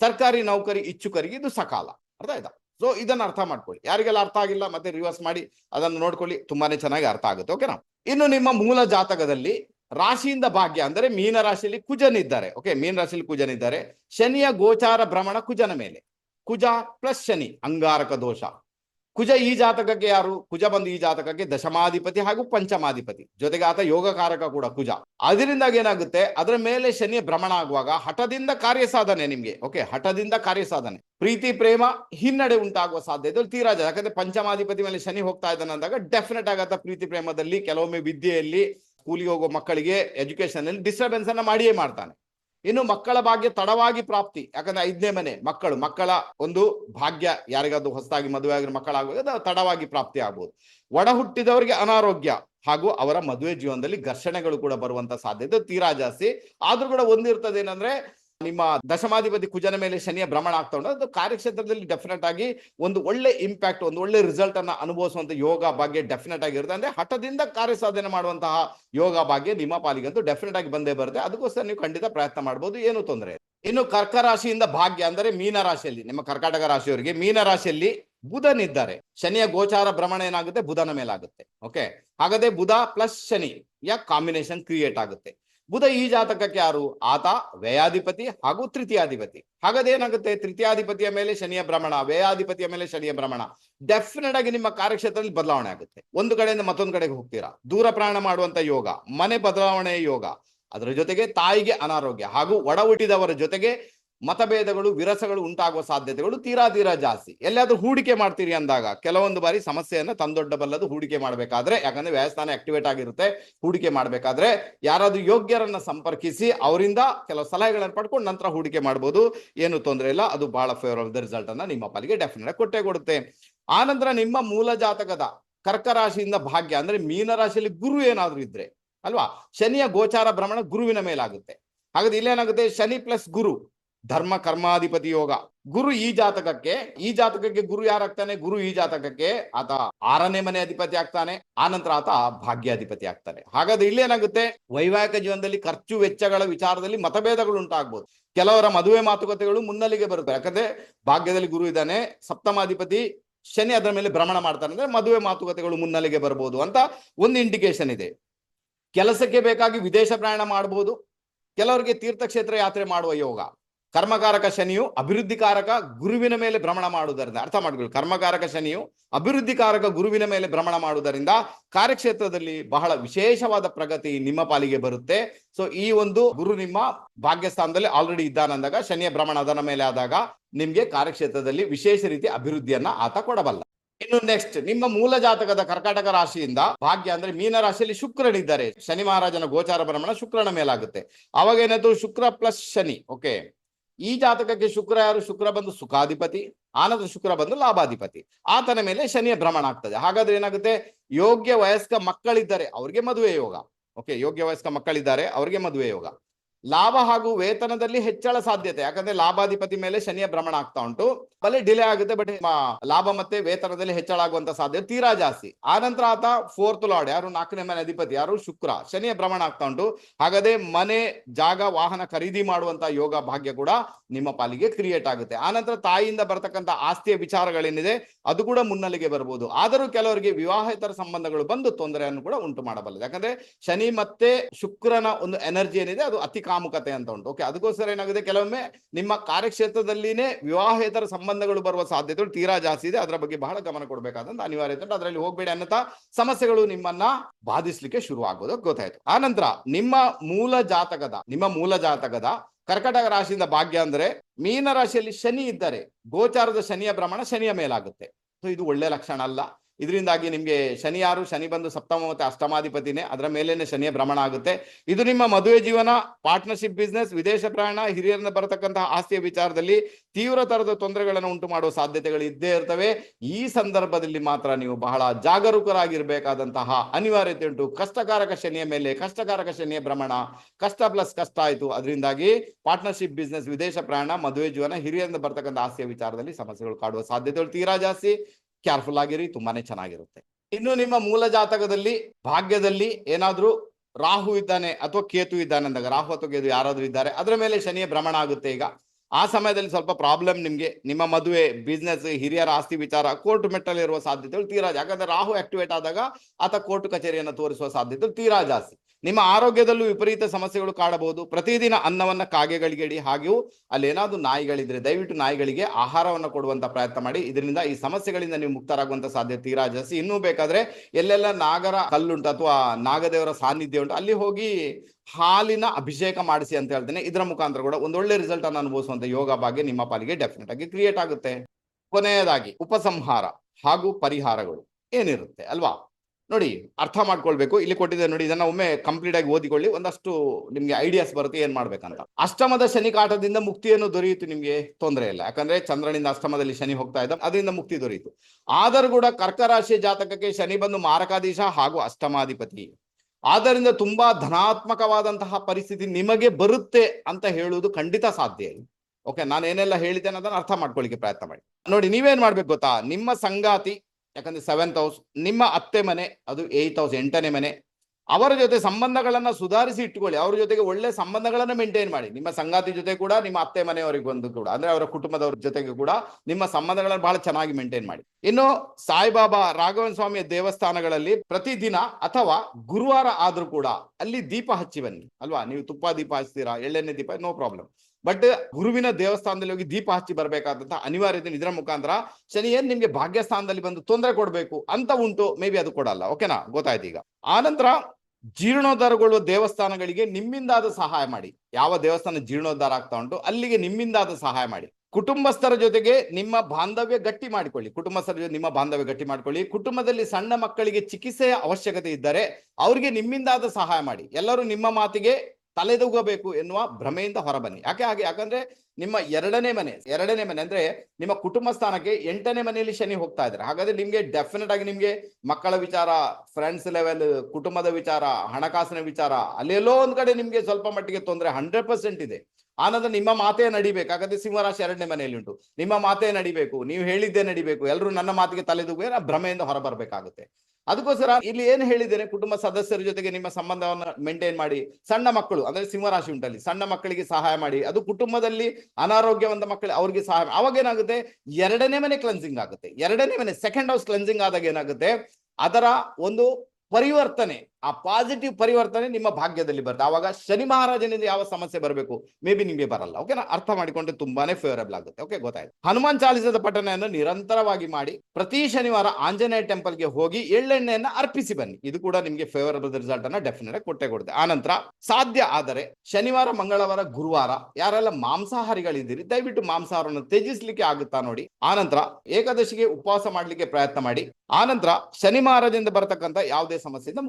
ಸರ್ಕಾರಿ ನೌಕರಿ ಇಚ್ಛುಕರಿಗೆ ಇದು ಸಕಾಲ. ಅರ್ಥ ಆಯ್ತಾ? ಸೊ ಇದನ್ನ ಅರ್ಥ ಮಾಡ್ಕೊಳ್ಳಿ. ಯಾರಿಗೆಲ್ಲ ಅರ್ಥ ಆಗಿಲ್ಲ, ಮತ್ತೆ ರಿವರ್ಸ್ ಮಾಡಿ, ಅದನ್ನು ನೋಡ್ಕೊಳ್ಳಿ, ತುಂಬಾನೇ ಚೆನ್ನಾಗಿ ಅರ್ಥ ಆಗುತ್ತೆ ಓಕೆನಾ ಇನ್ನು ನಿಮ್ಮ ಮೂಲ ಜಾತಕದಲ್ಲಿ ರಾಶಿಯಿಂದ ಭಾಗ್ಯ, ಅಂದರೆ ಮೀನ ರಾಶಿಯಲ್ಲಿ ಕುಜನಿದ್ದಾರೆ ಓಕೆ ಮೀನ ರಾಶಿಯಲ್ಲಿ ಕುಜನಿದ್ದಾರೆ ಶನಿಯ ಗೋಚಾರ ಭ್ರಮಣ ಕುಜನ ಮೇಲೆ. ಕುಜ ಪ್ಲಸ್ ಶನಿ, ಅಂಗಾರಕ ದೋಷ. ಕುಜ ಈ ಜಾತಕಕ್ಕೆ ಯಾರು? ಕುಜ ಬಂದು ಈ ಜಾತಕಕ್ಕೆ ದಶಮಾಧಿಪತಿ ಹಾಗೂ ಪಂಚಮಾಧಿಪತಿ. ಜೊತೆಗೆ ಆತ ಯೋಗಕಾರಕ ಕೂಡ ಕುಜ. ಅದರಿಂದಾಗಿ ಏನಾಗುತ್ತೆ? ಅದರ ಮೇಲೆ ಶನಿಯ ಭ್ರಮಣ ಆಗುವಾಗ ಹಠದಿಂದ ಕಾರ್ಯ ಸಾಧನೆ ನಿಮ್ಗೆ. ಓಕೆ ಹಠದಿಂದ ಕಾರ್ಯ ಸಾಧನೆ. ಪ್ರೀತಿ, ಪ್ರೇಮ ಹಿನ್ನಡೆ ಉಂಟಾಗುವ ಸಾಧ್ಯತೆ ತೀರಾ. ಯಾಕಂದ್ರೆ ಪಂಚಮಾಧಿಪತಿ ಮೇಲೆ ಶನಿ ಹೋಗ್ತಾ ಇದ್ದಾನೆ ಅಂದಾಗ ಡೆಫಿನೆಟ್ ಆಗತ್ತ ಪ್ರೀತಿ, ಪ್ರೇಮದಲ್ಲಿ ಕೆಲವೊಮ್ಮೆ ವಿದ್ಯೆಯಲ್ಲಿ ಸ್ಕೂಲಿಗೆ ಹೋಗೋ ಮಕ್ಕಳಿಗೆ ಎಜುಕೇಶನ್ ಅಲ್ಲಿ ಡಿಸ್ಟರ್ಬೆನ್ಸ್ ಅನ್ನ ಮಾಡಿಯೇ ಮಾಡ್ತಾನೆ. ಇನ್ನು ಮಕ್ಕಳ ಭಾಗ್ಯ ತಡವಾಗಿ ಪ್ರಾಪ್ತಿ. ಯಾಕಂದ್ರೆ ಐದನೇ ಮನೆ, ಮಕ್ಕಳು, ಮಕ್ಕಳ ಒಂದು ಭಾಗ್ಯ ಯಾರಿಗಾದ್ರು ಹೊಸದಾಗಿ ಮದುವೆ ಆಗಿರೋ ಮಕ್ಕಳಾಗ ತಡವಾಗಿ ಪ್ರಾಪ್ತಿ ಆಗ್ಬೋದು. ಒಡ ಹುಟ್ಟಿದವರಿಗೆ ಅನಾರೋಗ್ಯ ಹಾಗೂ ಅವರ ಮದುವೆ ಜೀವನದಲ್ಲಿ ಘರ್ಷಣೆಗಳು ಕೂಡ ಬರುವಂತ ಸಾಧ್ಯತೆ ತೀರಾ ಜಾಸ್ತಿ. ಆದ್ರೂ ಕೂಡ ಒಂದಿರ್ತದೆ ಏನಂದ್ರೆ ನಿಮ್ಮ ದಶಮಾಧಿಪತಿ ಕುಜನ ಮೇಲೆ ಶನಿಯ ಭ್ರಮಣ ಆಗ್ತಾ ಉಂಟು. ಅದು ಕಾರ್ಯಕ್ಷೇತ್ರದಲ್ಲಿ ಡೆಫಿನೆಟ್ ಆಗಿ ಒಂದು ಒಳ್ಳೆ ಇಂಪ್ಯಾಕ್ಟ್ ಒಂದು ಒಳ್ಳೆ ರಿಸಲ್ಟ್ ಅನ್ನ ಅನುಭವಿಸುವಂತ ಯೋಗ ಭಾಗ್ಯ ಡೆಫಿನೆಟ್ ಆಗಿರುತ್ತೆ ಅಂದ್ರೆ ಹಠದಿಂದ ಕಾರ್ಯ ಸಾಧನೆ ಮಾಡುವಂತಹ ಯೋಗ ಭಾಗ್ಯ ನಿಮ್ಮ ಪಾಲಿಗಂತೂ ಡೆಫಿನೆಟ್ ಆಗಿ ಬಂದೇ ಬರುತ್ತೆ. ಅದಕ್ಕೋಸ್ಕರ ನೀವು ಖಂಡಿತ ಪ್ರಯತ್ನ ಮಾಡಬಹುದು ಏನು ತೊಂದರೆ. ಇನ್ನು ಕರ್ಕ ರಾಶಿಯಿಂದ ಭಾಗ್ಯ ಅಂದರೆ ಮೀನ ರಾಶಿಯಲ್ಲಿ, ನಿಮ್ಮ ಕರ್ಕಾಟಕ ರಾಶಿಯವರಿಗೆ ಮೀನ ರಾಶಿಯಲ್ಲಿ ಬುಧನಿದ್ದಾರೆ ಶನಿಯ ಗೋಚಾರ ಭ್ರಮಣ ಏನಾಗುತ್ತೆ? ಬುಧನ ಮೇಲಾಗುತ್ತೆ. ಓಕೆ ಹಾಗಾದ್ರೆ ಬುಧ ಪ್ಲಸ್ ಶನಿ, ಯಾ ಕಾಂಬಿನೇಷನ್ ಕ್ರಿಯೇಟ್ ಆಗುತ್ತೆ. ಬುಧ ಈ ಜಾತಕಕ್ಕೆ ಯಾರು? ಆತ ವ್ಯಯಾಧಿಪತಿ ಹಾಗೂ ತೃತೀಯಾಧಿಪತಿ. ಹಾಗಾದ್ರೆ ಏನಾಗುತ್ತೆ ತೃತೀಯಾಧಿಪತಿಯ ಮೇಲೆ ಶನಿಯ ಭ್ರಮಣ, ವ್ಯಯಾಧಿಪತಿಯ ಮೇಲೆ ಶನಿಯ ಭ್ರಮಣ. ಡೆಫಿನೆಟ್ ಆಗಿ ನಿಮ್ಮ ಕಾರ್ಯಕ್ಷೇತ್ರದಲ್ಲಿ ಬದಲಾವಣೆ ಆಗುತ್ತೆ. ಒಂದು ಕಡೆಯಿಂದ ಮತ್ತೊಂದು ಕಡೆಗೆ ಹೋಗ್ತೀರಾ? ದೂರ ಪ್ರಯಾಣ ಮಾಡುವಂತ ಯೋಗ, ಮನೆ ಬದಲಾವಣೆಯ ಯೋಗ. ಅದರ ಜೊತೆಗೆ ತಾಯಿಗೆ ಅನಾರೋಗ್ಯ ಹಾಗೂ ಒಡ ಹುಟ್ಟಿದವರ ಜೊತೆಗೆ ಮತಭೇದಗಳು, ವಿರಸಗಳು ಉಂಟಾಗುವ ಸಾಧ್ಯತೆಗಳು ತೀರಾ ತೀರಾ ಜಾಸ್ತಿ. ಎಲ್ಲಿಯಾದ್ರೂ ಹೂಡಿಕೆ ಮಾಡ್ತೀರಿ ಅಂದಾಗ ಕೆಲವೊಂದು ಬಾರಿ ಸಮಸ್ಯೆಯನ್ನು ತಂದೊಡ್ಡಬಲ್ಲದು ಹೂಡಿಕೆ ಮಾಡಬೇಕಾದ್ರೆ, ಯಾಕಂದ್ರೆ ವ್ಯವಸ್ಥಾನ ಆಕ್ಟಿವೇಟ್ ಆಗಿರುತ್ತೆ, ಹೂಡಿಕೆ ಮಾಡಬೇಕಾದ್ರೆ ಯಾರಾದ್ರೂ ಯೋಗ್ಯರನ್ನ ಸಂಪರ್ಕಿಸಿ ಅವರಿಂದ ಕೆಲವು ಸಲಹೆಗಳನ್ನು ಪಡ್ಕೊಂಡು ನಂತರ ಹೂಡಿಕೆ ಮಾಡ್ಬೋದು. ಏನು ತೊಂದರೆ ಇಲ್ಲ, ಅದು ಬಹಳ ದ ರಿಸಲ್ಟ್ ಅನ್ನ ನಿಮ್ಮ ಪಾಲಿಗೆ ಡೆಫಿನೆಟ್ ಕೊಟ್ಟೆ ಕೊಡುತ್ತೆ. ಆನಂತರ ನಿಮ್ಮ ಮೂಲ ಜಾತಕದ ಕರ್ಕ ರಾಶಿಯಿಂದ ಭಾಗ್ಯ, ಅಂದ್ರೆ ಮೀನ ರಾಶಿಯಲ್ಲಿ ಗುರು ಏನಾದ್ರೂ ಇದ್ರೆ, ಅಲ್ವಾ? ಶನಿಯ ಗೋಚಾರ ಭ್ರಮಣ ಗುರುವಿನ ಮೇಲಾಗುತ್ತೆ. ಹಾಗಾದ್ರೆ ಇಲ್ಲೇನಾಗುತ್ತೆ ಶನಿ ಪ್ಲಸ್ ಗುರು. ಧರ್ಮ ಕರ್ಮಾಧಿಪತಿ ಯೋಗ. ಗುರು ಈ ಜಾತಕಕ್ಕೆ ಈ ಜಾತಕಕ್ಕೆ ಗುರು ಯಾರಾಗ್ತಾನೆ? ಗುರು ಈ ಜಾತಕಕ್ಕೆ ಆತ ಆರನೇ ಮನೆ ಅಧಿಪತಿ ಆಗ್ತಾನೆ ಆನಂತರ ಆತ ಭಾಗ್ಯಾಧಿಪತಿ ಆಗ್ತಾನೆ. ಹಾಗಾದ್ರೆ ಇಲ್ಲೇನಾಗುತ್ತೆ? ವೈವಾಹಿಕ ಜೀವನದಲ್ಲಿ ಖರ್ಚು ವೆಚ್ಚಗಳ ವಿಚಾರದಲ್ಲಿ ಮತಭೇದಗಳು ಉಂಟಾಗ್ಬೋದು. ಕೆಲವರ ಮದುವೆ ಮಾತುಕತೆಗಳು ಮುನ್ನಲ್ಲಿಗೆ ಬರುತ್ತೆ. ಯಾಕಂದ್ರೆ ಭಾಗ್ಯದಲ್ಲಿ ಗುರು ಇದ್ದಾನೆ, ಸಪ್ತಮಾಧಿಪತಿ ಶನಿ ಅದರ ಮೇಲೆ ಭ್ರಮಣ ಮಾಡ್ತಾನೆ ಅಂದ್ರೆ ಮದುವೆ ಮಾತುಕತೆಗಳು ಮುನ್ನಲ್ಲಿಗೆ ಬರ್ಬೋದು ಅಂತ ಒಂದು ಇಂಡಿಕೇಶನ್ ಇದೆ. ಕೆಲಸಕ್ಕೆ ಬೇಕಾಗಿ ವಿದೇಶ ಪ್ರಯಾಣ ಮಾಡಬಹುದು ಕೆಲವರಿಗೆ ತೀರ್ಥಕ್ಷೇತ್ರ ಯಾತ್ರೆ ಮಾಡುವ ಯೋಗ. ಕರ್ಮಕಾರಕ ಶನಿಯು ಅಭಿವೃದ್ಧಿಕಾರಕ ಗುರುವಿನ ಮೇಲೆ ಭ್ರಮಣ ಮಾಡುವುದರಿಂದ, ಅರ್ಥ ಮಾಡ್ಕೊಳ್ಳಿ. ಕರ್ಮಕಾರಕ ಶನಿಯು ಅಭಿವೃದ್ಧಿಕಾರಕ ಗುರುವಿನ ಮೇಲೆ ಭ್ರಮಣ ಮಾಡುವುದರಿಂದ ಕಾರ್ಯಕ್ಷೇತ್ರದಲ್ಲಿ ಬಹಳ ವಿಶೇಷವಾದ ಪ್ರಗತಿ ನಿಮ್ಮ ಪಾಲಿಗೆ ಬರುತ್ತೆ. ಸೊ ಈ ಒಂದು ಗುರು ನಿಮ್ಮ ಭಾಗ್ಯಸ್ಥಾನದಲ್ಲಿ ಆಲ್ರೆಡಿ ಇದ್ದಾನಂದಾಗ ಶನಿಯ ಭ್ರಮಣ ಅದರ ಮೇಲೆ ಆದಾಗ ನಿಮ್ಗೆ ಕಾರ್ಯಕ್ಷೇತ್ರದಲ್ಲಿ ವಿಶೇಷ ರೀತಿ ಅಭಿವೃದ್ಧಿಯನ್ನ ಆತ ಕೊಡಬಲ್ಲ. ಇನ್ನು ನೆಕ್ಸ್ಟ್ ನಿಮ್ಮ ಮೂಲ ಜಾತಕದ ಕರ್ಕಾಟಕ ರಾಶಿಯಿಂದ ಭಾಗ್ಯ ಅಂದ್ರೆ ಮೀನ ರಾಶಿಯಲ್ಲಿ ಶುಕ್ರನಿದ್ದಾರೆ ಶನಿ ಮಹಾರಾಜನ ಗೋಚಾರ ಭ್ರಮಣ ಶುಕ್ರನ ಮೇಲಾಗುತ್ತೆ. ಅವಾಗ ಏನಾದ್ರು ಶುಕ್ರ ಪ್ಲಸ್ ಶನಿ ಓಕೆ ಈ ಜಾತಕಕ್ಕೆ ಶುಕ್ರ ಯಾರು? ಶುಕ್ರ ಬಂದು ಸುಖಾಧಿಪತಿ ಆನಂದ ಶುಕ್ರ ಬಂದು ಲಾಭಾಧಿಪತಿ. ಆತನ ಮೇಲೆ ಶನಿಯ ಭ್ರಮಣ ಆಗ್ತದೆ. ಹಾಗಾದ್ರೆ ಏನಾಗುತ್ತೆ? ಯೋಗ್ಯ ವಯಸ್ಕ ಮಕ್ಕಳಿದ್ದಾರೆ, ಅವ್ರಿಗೆ ಮದುವೆ ಯೋಗ. ಓಕೆ ಯೋಗ್ಯ ವಯಸ್ಕ ಮಕ್ಕಳಿದ್ದಾರೆ, ಅವ್ರಿಗೆ ಮದುವೆ ಯೋಗ. ಲಾಭ ಹಾಗೂ ವೇತನದಲ್ಲಿ ಹೆಚ್ಚಳ ಸಾಧ್ಯತೆ. ಯಾಕಂದ್ರೆ ಲಾಭಾಧಿಪತಿ ಮೇಲೆ ಶನಿಯ ಭ್ರಮಣ ಆಗ್ತಾ ಉಂಟು. ಬಲೆ ಡಿಲೇ ಆಗುತ್ತೆ, ಬಟ್ ಲಾಭ ಮತ್ತೆ ವೇತನದಲ್ಲಿ ಹೆಚ್ಚಳ ಆಗುವಂತ ಸಾಧ್ಯತೆ ತೀರಾ ಜಾಸ್ತಿ. ಆನಂತರ ಆತ ಫೋರ್ತ್ ಲಾರ್ಡ್ ಯಾರು ನಾಲ್ಕನೇ ಮನೆ ಅಧಿಪತಿ, ಯಾರು ಶುಕ್ರ, ಶನಿಯ ಭ್ರಮಣ ಆಗ್ತಾ ಉಂಟು. ಹಾಗಾದ್ರೆ ಮನೆ, ಜಾಗ, ವಾಹನ ಖರೀದಿ ಮಾಡುವಂತ ಯೋಗ ಭಾಗ್ಯ ಕೂಡ ನಿಮ್ಮ ಪಾಲಿಗೆ ಕ್ರಿಯೇಟ್ ಆಗುತ್ತೆ. ಆನಂತರ ತಾಯಿಯಿಂದ ಬರತಕ್ಕಂತ ಆಸ್ತಿಯ ವಿಚಾರಗಳೇನಿದೆ, ಅದು ಕೂಡ ಮುನ್ನಲ್ಲಿಗೆ ಬರಬಹುದು ಆದರೂ ಕೆಲವರಿಗೆ ವಿವಾಹೇತರ ಸಂಬಂಧಗಳು ಬಂದು ತೊಂದರೆಯನ್ನು ಕೂಡ ಉಂಟು ಮಾಡಬಲ್ಲದು. ಯಾಕಂದ್ರೆ ಶನಿ ಮತ್ತೆ ಶುಕ್ರನ ಒಂದು ಎನರ್ಜಿ ಏನಿದೆ, ಅದು ಅತಿ ಕಾಮುಕತೆ ಅಂತ ಉಂಟು. ಓಕೆ ಅದಕ್ಕೋಸ್ಕರ ಏನಾಗುತ್ತೆ ಕೆಲವೊಮ್ಮೆ ನಿಮ್ಮ ಕಾರ್ಯಕ್ಷೇತ್ರದಲ್ಲಿನೇ ವಿವಾಹೇತರ ಸಂಬಂಧಗಳು ಬರುವ ಸಾಧ್ಯತೆಗಳು ತೀರಾ ಜಾಸ್ತಿ ಇದೆ. ಅದರ ಬಗ್ಗೆ ಬಹಳ ಗಮನ ಕೊಡಬೇಕಾದಂತ ಅನಿವಾರ್ಯತೆ ಉಂಟು ಅದರಲ್ಲಿ ಹೋಗ್ಬೇಡಿ ಅನ್ನತಾ ಸಮಸ್ಯೆಗಳು ನಿಮ್ಮನ್ನ ಬಾಧಿಸ್ಲಿಕ್ಕೆ ಶುರು ಆಗೋದು ಗೊತ್ತಾಯ್ತು ಆನಂತರ ನಿಮ್ಮ ಮೂಲ ಜಾತಕದ, ನಿಮ್ಮ ಮೂಲ ಜಾತಕದ ಕರ್ಕಟಕ ರಾಶಿಯಿಂದ ಭಾಗ್ಯ ಅಂದ್ರೆ ಮೀನ ರಾಶಿಯಲ್ಲಿ ಶನಿ ಇದ್ದರೆ ಗೋಚಾರದ ಶನಿಯ ಪ್ರಮಾಣ ಶನಿಯ ಮೇಲಾಗುತ್ತೆ. ಸೊ ಇದು ಒಳ್ಳೆ ಲಕ್ಷಣ ಅಲ್ಲ. ಇದರಿಂದಾಗಿ ನಿಮಗೆ ಶನಿ ಯಾರು ಶನಿ ಬಂದು ಸಪ್ತಮ ಮತ್ತು ಅಷ್ಟಮಾಧಿಪತಿನೇ. ಅದರ ಮೇಲೇನೆ ಶನಿಯ ಭ್ರಮಣ ಆಗುತ್ತೆ. ಇದು ನಿಮ್ಮ ಮದುವೆ ಜೀವನ ಪಾರ್ಟ್ನರ್ಶಿಪ್ ಬಿಸ್ನೆಸ್ ವಿದೇಶ ಪ್ರಯಾಣ ಹಿರಿಯರಿಂದ ಬರತಕ್ಕಂತಹ ಆಸ್ತಿಯ ವಿಚಾರದಲ್ಲಿ ತೀವ್ರ ತರದ ತೊಂದರೆಗಳನ್ನು ಉಂಟು ಮಾಡುವ ಸಾಧ್ಯತೆಗಳು ಇದ್ದೇ ಇರ್ತವೆ. ಈ ಸಂದರ್ಭದಲ್ಲಿ ಮಾತ್ರ ನೀವು ಬಹಳ ಜಾಗರೂಕರಾಗಿರ್ಬೇಕಾದಂತಹ ಅನಿವಾರ್ಯತೆ ಉಂಟು. ಕಷ್ಟಕಾರಕ ಶನಿಯ ಮೇಲೆ ಕಷ್ಟಕಾರಕ ಶನಿಯ ಭ್ರಮಣ. ಕಷ್ಟ ಪ್ಲಸ್ ಕಷ್ಟ ಆಯ್ತು. ಅದರಿಂದಾಗಿ ಪಾರ್ಟ್ನರ್ಶಿಪ್ ಬಿಸ್ನೆಸ್ ವಿದೇಶ ಪ್ರಯಾಣ, ಮದುವೆ ಜೀವನ ಹಿರಿಯರಿಂದ ಬರ್ತಕ್ಕಂಥ ಆಸ್ತಿಯ ವಿಚಾರದಲ್ಲಿ ಸಮಸ್ಯೆಗಳು ಕಾಡುವ ಸಾಧ್ಯತೆಗಳು ತೀರಾ ಜಾಸ್ತಿ. ಕೇರ್ಫುಲ್ ಆಗಿರಿ, ತುಂಬಾನೇ ಚೆನ್ನಾಗಿರುತ್ತೆ. ಇನ್ನು ನಿಮ್ಮ ಮೂಲ ಜಾತಕದಲ್ಲಿ, ಭಾಗ್ಯದಲ್ಲಿ ಏನಾದ್ರೂ ರಾಹು ಇದ್ದಾನೆ ಅಥವಾ ಕೇತು ಇದ್ದಾನೆ ಅಂದಾಗ, ರಾಹು ಅಥವಾ ಕೇತು ಯಾರಾದ್ರೂ ಇದ್ದಾರೆ, ಅದರ ಮೇಲೆ ಶನಿಯ ಭ್ರಮಣ ಆಗುತ್ತೆ ಈಗ. ಆ ಸಮಯದಲ್ಲಿ ಸ್ವಲ್ಪ ಪ್ರಾಬ್ಲಮ್ ನಿಮ್ಗೆ, ನಿಮ್ಮ ಮದುವೆ ಬಿಸ್ನೆಸ್ ಹಿರಿಯರ ಆಸ್ತಿ ವಿಚಾರ ಕೋರ್ಟ್ ಮೆಟ್ಟಲಿರುವ ಸಾಧ್ಯತೆಗಳು ತೀರಾ ಯಾಕಂದ್ರೆ ರಾಹು ಆಕ್ಟಿವೇಟ್ ಆದಾಗ ಆತ ಕೋರ್ಟ್ ಕಚೇರಿಯನ್ನು ತೋರಿಸುವ ಸಾಧ್ಯತೆಗಳು ತೀರಾ ಜಾಸ್ತಿ. ನಿಮ್ಮ ಆರೋಗ್ಯದಲ್ಲೂ ವಿಪರೀತ ಸಮಸ್ಯೆಗಳು ಕಾಡಬಹುದು. ಪ್ರತಿದಿನ ಅನ್ನವನ್ನ ಕಾಗೆಗಳಿಗೆ ಇಡಿ, ಹಾಗೆಯೂ ಅಲ್ಲಿ ಏನಾದರೂ ನಾಯಿಗಳಿದ್ರೆ, ದಯವಿಟ್ಟು ನಾಯಿಗಳಿಗೆ ಆಹಾರವನ್ನು ಕೊಡುವಂತ ಪ್ರಯತ್ನ ಮಾಡಿ. ಇದರಿಂದ ಈ ಸಮಸ್ಯೆಗಳಿಂದ ನೀವು ಮುಕ್ತರಾಗುವಂತ ಸಾಧ್ಯತೆ ತೀರಾ ಜಾಸ್ತಿ ಇನ್ನೂ ಬೇಕಾದ್ರೆ ಎಲ್ಲೆಲ್ಲ ನಾಗರ ಕಲ್ಲುಂಟು ಅಥವಾ ನಾಗದೇವರ ಸಾನ್ನಿಧ್ಯ ಉಂಟು, ಅಲ್ಲಿ ಹೋಗಿ ಹಾಲಿನ ಅಭಿಷೇಕ ಮಾಡಿಸಿ ಅಂತ ಹೇಳ್ತೇನೆ. ಇದರ ಮುಖಾಂತರ ಕೂಡ ಒಂದೊಳ್ಳೆ ರಿಸಲ್ಟ್ ಅನ್ನು ಅನುಭವಿಸುವಂತ ಯೋಗ ಭಾಗ್ಯ ನಿಮ್ಮ ಪಾಲಿಗೆ ಡೆಫಿನೆಟ್ ಆಗಿ ಕ್ರಿಯೇಟ್ ಆಗುತ್ತೆ. ಕೊನೆಯದಾಗಿ ಉಪಸಂಹಾರ ಹಾಗೂ ಪರಿಹಾರಗಳು ಏನಿರುತ್ತೆ ಅಲ್ವಾ? ನೋಡಿ, ಅರ್ಥ ಮಾಡ್ಕೊಳ್ಬೇಕು. ಇಲ್ಲಿ ಕೊಟ್ಟಿದೆ ನೋಡಿ, ಇದನ್ನ ಒಮ್ಮೆ ಕಂಪ್ಲೀಟ್ ಆಗಿ ಓದಿಕೊಳ್ಳಿ. ಒಂದಷ್ಟು ನಿಮ್ಗೆ ಐಡಿಯಾಸ್ ಬರುತ್ತೆ, ಏನ್ ಮಾಡ್ಬೇಕಂತ. ಅಷ್ಟಮದ ಶನಿ ಕಾಟದಿಂದ ಮುಕ್ತಿಯನ್ನು ದೊರೆಯಿತು ನಿಮ್ಗೆ ತೊಂದರೆ ಇಲ್ಲ. ಯಾಕಂದ್ರೆ ಚಂದ್ರನಿಂದ ಅಷ್ಟಮದಲ್ಲಿ ಶನಿ ಹೋಗ್ತಾ ಇದ್ದ, ಅದರಿಂದ ಮುಕ್ತಿ ದೊರೆಯಿತು. ಆದರೂ ಕೂಡ ಕರ್ಕ ರಾಶಿಯ ಜಾತಕಕ್ಕೆ ಶನಿ ಬಂದು ಮಾರಕಾಧೀಶ ಹಾಗೂ ಅಷ್ಟಮಾಧಿಪತಿ. ಆದ್ದರಿಂದ ತುಂಬಾ ಧನಾತ್ಮಕವಾದಂತಹ ಪರಿಸ್ಥಿತಿ ನಿಮಗೆ ಬರುತ್ತೆ ಅಂತ ಹೇಳುವುದು ಖಂಡಿತ ಸಾಧ್ಯ ಇಲ್ಲ. ಓಕೆ ನಾನು ಏನೆಲ್ಲ ಹೇಳಿದ್ದೇನೆ ಅದನ್ನ ಅರ್ಥ ಮಾಡ್ಕೊಳ್ಳಿಕ್ಕೆ ಪ್ರಯತ್ನ ಮಾಡಿ. ನೋಡಿ, ನೀವೇನ್ ಮಾಡ್ಬೇಕು ಗೊತ್ತಾ? ನಿಮ್ಮ ಸಂಗಾತಿ ಯಾಕಂದ್ರೆ ಸೆವೆಂತ್ ಹೌಸ್ ನಿಮ್ಮ ಅತ್ತೆ ಮನೆ, ಅದು ಏಯ್ತ್ ಹೌಸ್ ಎಂಟನೇ ಮನೆ, ಅವರ ಜೊತೆ ಸಂಬಂಧಗಳನ್ನ ಸುಧಾರಿಸಿ ಇಟ್ಕೊಳ್ಳಿ. ಅವ್ರ ಜೊತೆಗೆ ಒಳ್ಳೆ ಸಂಬಂಧಗಳನ್ನ ಮೇಂಟೈನ್ ಮಾಡಿ. ನಿಮ್ಮ ಸಂಗಾತಿ ಜೊತೆ ಕೂಡ ನಿಮ್ಮ ಅತ್ತೆ ಮನೆಯವರಿಗೆ ಒಂದು ಕೂಡ, ಅಂದ್ರೆ ಅವರ ಕುಟುಂಬದವ್ರ ಜೊತೆಗೆ ಕೂಡ ನಿಮ್ಮ ಸಂಬಂಧಗಳನ್ನ ಬಹಳ ಚೆನ್ನಾಗಿ ಮೇಂಟೈನ್ ಮಾಡಿ. ಇನ್ನು ಸಾಯಿಬಾಬಾ ರಾಘವನ್ ಸ್ವಾಮಿಯ ದೇವಸ್ಥಾನಗಳಲ್ಲಿ ಪ್ರತಿದಿನ ಅಥವಾ ಗುರುವಾರ ಆದ್ರೂ ಕೂಡ ಅಲ್ಲಿ ದೀಪ ಹಚ್ಚಿ ಬನ್ನಿ. ಅಲ್ವಾ? ನೀವು ತುಪ್ಪ ದೀಪ ಹಚ್ತೀರಾ, ಎಳ್ಳೆಣ್ಣೆ ದೀಪ ನೋ ಪ್ರಾಬ್ಲಮ್ ಬಟ್ ಗುರುವಿನ ದೇವಸ್ಥಾನದಲ್ಲಿ ಹೋಗಿ ದೀಪ ಹಚ್ಚಿ ಬರಬೇಕಾದಂತಹ ಅನಿವಾರ್ಯತೆ ಇದರ ಮುಖಾಂತರ ಶನಿ ಏನ್ ನಿಮ್ಗೆ ಭಾಗ್ಯಸ್ಥಾನದಲ್ಲಿ ಬಂದು ತೊಂದರೆ ಕೊಡಬೇಕು ಅಂತ ಉಂಟು ಮೇ ಬಿ ಅದು ಕೊಡಲ್ಲ ಓಕೆನಾ ಗೊತ್ತಾಯ್ತು ಈಗ. ಆನಂತರ ಜೀರ್ಣೋದ್ಧಾರಗೊಳ್ಳುವ ದೇವಸ್ಥಾನಗಳಿಗೆ ನಿಮ್ಮಿಂದಾದ ಸಹಾಯ ಮಾಡಿ. ಯಾವ ದೇವಸ್ಥಾನ ಜೀರ್ಣೋದ್ಧಾರ ಆಗ್ತಾ ಉಂಟು, ಅಲ್ಲಿಗೆ ನಿಮ್ಮಿಂದಾದ ಸಹಾಯ ಮಾಡಿ. ಕುಟುಂಬಸ್ಥರ ಜೊತೆಗೆ ನಿಮ್ಮ ಬಾಂಧವ್ಯ ಗಟ್ಟಿ ಮಾಡಿಕೊಳ್ಳಿ. ಕುಟುಂಬಸ್ಥರ ಜೊತೆ ನಿಮ್ಮ ಬಾಂಧವ್ಯ ಗಟ್ಟಿ ಮಾಡಿಕೊಳ್ಳಿ. ಕುಟುಂಬದಲ್ಲಿ ಸಣ್ಣ ಮಕ್ಕಳಿಗೆ ಚಿಕಿತ್ಸೆಯ ಅವಶ್ಯಕತೆ ಇದ್ದರೆ ಅವರಿಗೆ ನಿಮ್ಮಿಂದಾದ ಸಹಾಯ ಮಾಡಿ. ಎಲ್ಲರೂ ನಿಮ್ಮ ಮಾತಿಗೆ ತಲೆದೂಗಬೇಕು ಎನ್ನುವ ಭ್ರಮೆಯಿಂದ ಹೊರಬನ್ನಿ. ಯಾಕೆ ಹಾಗೆ? ಯಾಕಂದ್ರೆ ನಿಮ್ಮ ಎರಡನೇ ಮನೆ ಎರಡನೇ ಮನೆ ಅಂದ್ರೆ ನಿಮ್ಮ ಕುಟುಂಬ ಸ್ಥಾನಕ್ಕೆ ಎಂಟನೇ ಮನೆಯಲ್ಲಿ ಶನಿ ಹೋಗ್ತಾ ಇದ್ದಾರೆ. ಹಾಗಾದ್ರೆ ನಿಮ್ಗೆ ಡೆಫಿನೆಟ್ ಆಗಿ ನಿಮ್ಗೆ ಮಕ್ಕಳ ವಿಚಾರ ಫ್ರೆಂಡ್ಸ್ ಲೆವೆಲ್ ಕುಟುಂಬದ ವಿಚಾರ, ಹಣಕಾಸಿನ ವಿಚಾರ ಅಲ್ಲೆಲ್ಲೋ ಒಂದ್ ಕಡೆ ನಿಮ್ಗೆ ಸ್ವಲ್ಪ ಮಟ್ಟಿಗೆ ತೊಂದರೆ ಹಂಡ್ರೆಡ್ ಪರ್ಸೆಂಟ್ ಇದೆ. ಆನಂತರ ನಿಮ್ಮ ಮಾತೇ ನಡಿಬೇಕು. ಹಾಗಾದ್ರೆ ಸಿಂಹರಾಶಿ ಎರಡನೇ ಮನೆಯಲ್ಲಿ ಉಂಟು. ನಿಮ್ಮ ಮಾತೇ ನಡಿಬೇಕು. ನೀವು ಹೇಳಿದ್ದೇ ನಡಿಬೇಕು. ಎಲ್ಲರೂ ನನ್ನ ಮಾತಿಗೆ ತಲೆದೂಗ ಭ್ರಮೆಯಿಂದ ಹೊರಬರ್ಬೇಕಾಗುತ್ತೆ. ಅದಕ್ಕೋಸ್ಕರ ಇಲ್ಲಿ ಏನು ಹೇಳಿದ್ದೇನೆ, ಕುಟುಂಬ ಸದಸ್ಯರ ಜೊತೆಗೆ ನಿಮ್ಮ ಸಂಬಂಧವನ್ನು ಮೇಂಟೈನ್ ಮಾಡಿ, ಸಣ್ಣ ಮಕ್ಕಳು, ಅಂದ್ರೆ ಸಿಂಹರಾಶಿ ಉಂಟಲ್ಲಿ, ಸಣ್ಣ ಮಕ್ಕಳಿಗೆ ಸಹಾಯ ಮಾಡಿ, ಅದು ಕುಟುಂಬದಲ್ಲಿ ಅನಾರೋಗ್ಯವಂತ ಮಕ್ಕಳು ಅವ್ರಿಗೆ ಸಹಾಯ ಅವಾಗ ಏನಾಗುತ್ತೆ? ಎರಡನೇ ಮನೆ ಕ್ಲೆನ್ಸಿಂಗ್ ಆಗುತ್ತೆ. ಎರಡನೇ ಮನೆ ಸೆಕೆಂಡ್ ಹೌಸ್ ಕ್ಲೆನ್ಸಿಂಗ್ ಆದಾಗ ಏನಾಗುತ್ತೆ? ಅದರ ಒಂದು ಪರಿವರ್ತನೆ ಆ ಪಾಸಿಟಿವ್ ಪರಿವರ್ತನೆ ನಿಮ್ಮ ಭಾಗ್ಯದಲ್ಲಿ ಬರುತ್ತೆ. ಆವಾಗ ಶನಿ ಮಹಾರಾಜನಿಂದ ಯಾವ ಸಮಸ್ಯೆ ಬರಬೇಕು? ಮೇ ಬಿ ನಿಮಗೆ ಬರಲ್ಲ. ಓಕೆನಾ ಅರ್ಥ ಮಾಡಿಕೊಂಡ್ರೆ ತುಂಬಾನೇ ಫೇವರಬಲ್ ಆಗುತ್ತೆ. ಓಕೆ ಗೊತ್ತಾಯ್ತು. ಹನುಮಾನ್ ಚಾಲಿಸದ ಪಠಣೆಯನ್ನು ನಿರಂತರವಾಗಿ ಮಾಡಿ ಪ್ರತಿ ಶನಿವಾರ ಆಂಜನೇಯ ಟೆಂಪಲ್ಗೆ ಹೋಗಿ ಎಳ್ಳೆಣ್ಣೆಯನ್ನ ಅರ್ಪಿಸಿ ಬನ್ನಿ. ಇದು ಕೂಡ ನಿಮಗೆ ಫೇವರಬಲ್ ರಿಸಲ್ಟ್ ಅನ್ನ ಡೆಫಿನೆಟ್ ಆಗಿ ಕೊಟ್ಟೆ ಕೊಡುತ್ತೆ. ಆನಂತರ ಸಾಧ್ಯ ಆದರೆ ಶನಿವಾರ, ಮಂಗಳವಾರ, ಗುರುವಾರ ಯಾರೆಲ್ಲ ಮಾಂಸಾಹಾರಿಗಳಿದ್ದೀರಿ, ದಯವಿಟ್ಟು ಮಾಂಸಾಹಾರವನ್ನು ತ್ಯಜಿಸ್ಲಿಕ್ಕೆ ಆಗುತ್ತಾ ನೋಡಿ. ಆನಂತರ ಏಕಾದಶಿಗೆ ಉಪವಾಸ ಮಾಡ್ಲಿಕ್ಕೆ ಪ್ರಯತ್ನ ಮಾಡಿ. ಆನಂತರ ಶನಿ ಮಹಾರಾಜದಿಂದ ಬರತಕ್ಕಂತ ಯಾವುದೇ ಸಮಸ್ಯೆಯಿಂದ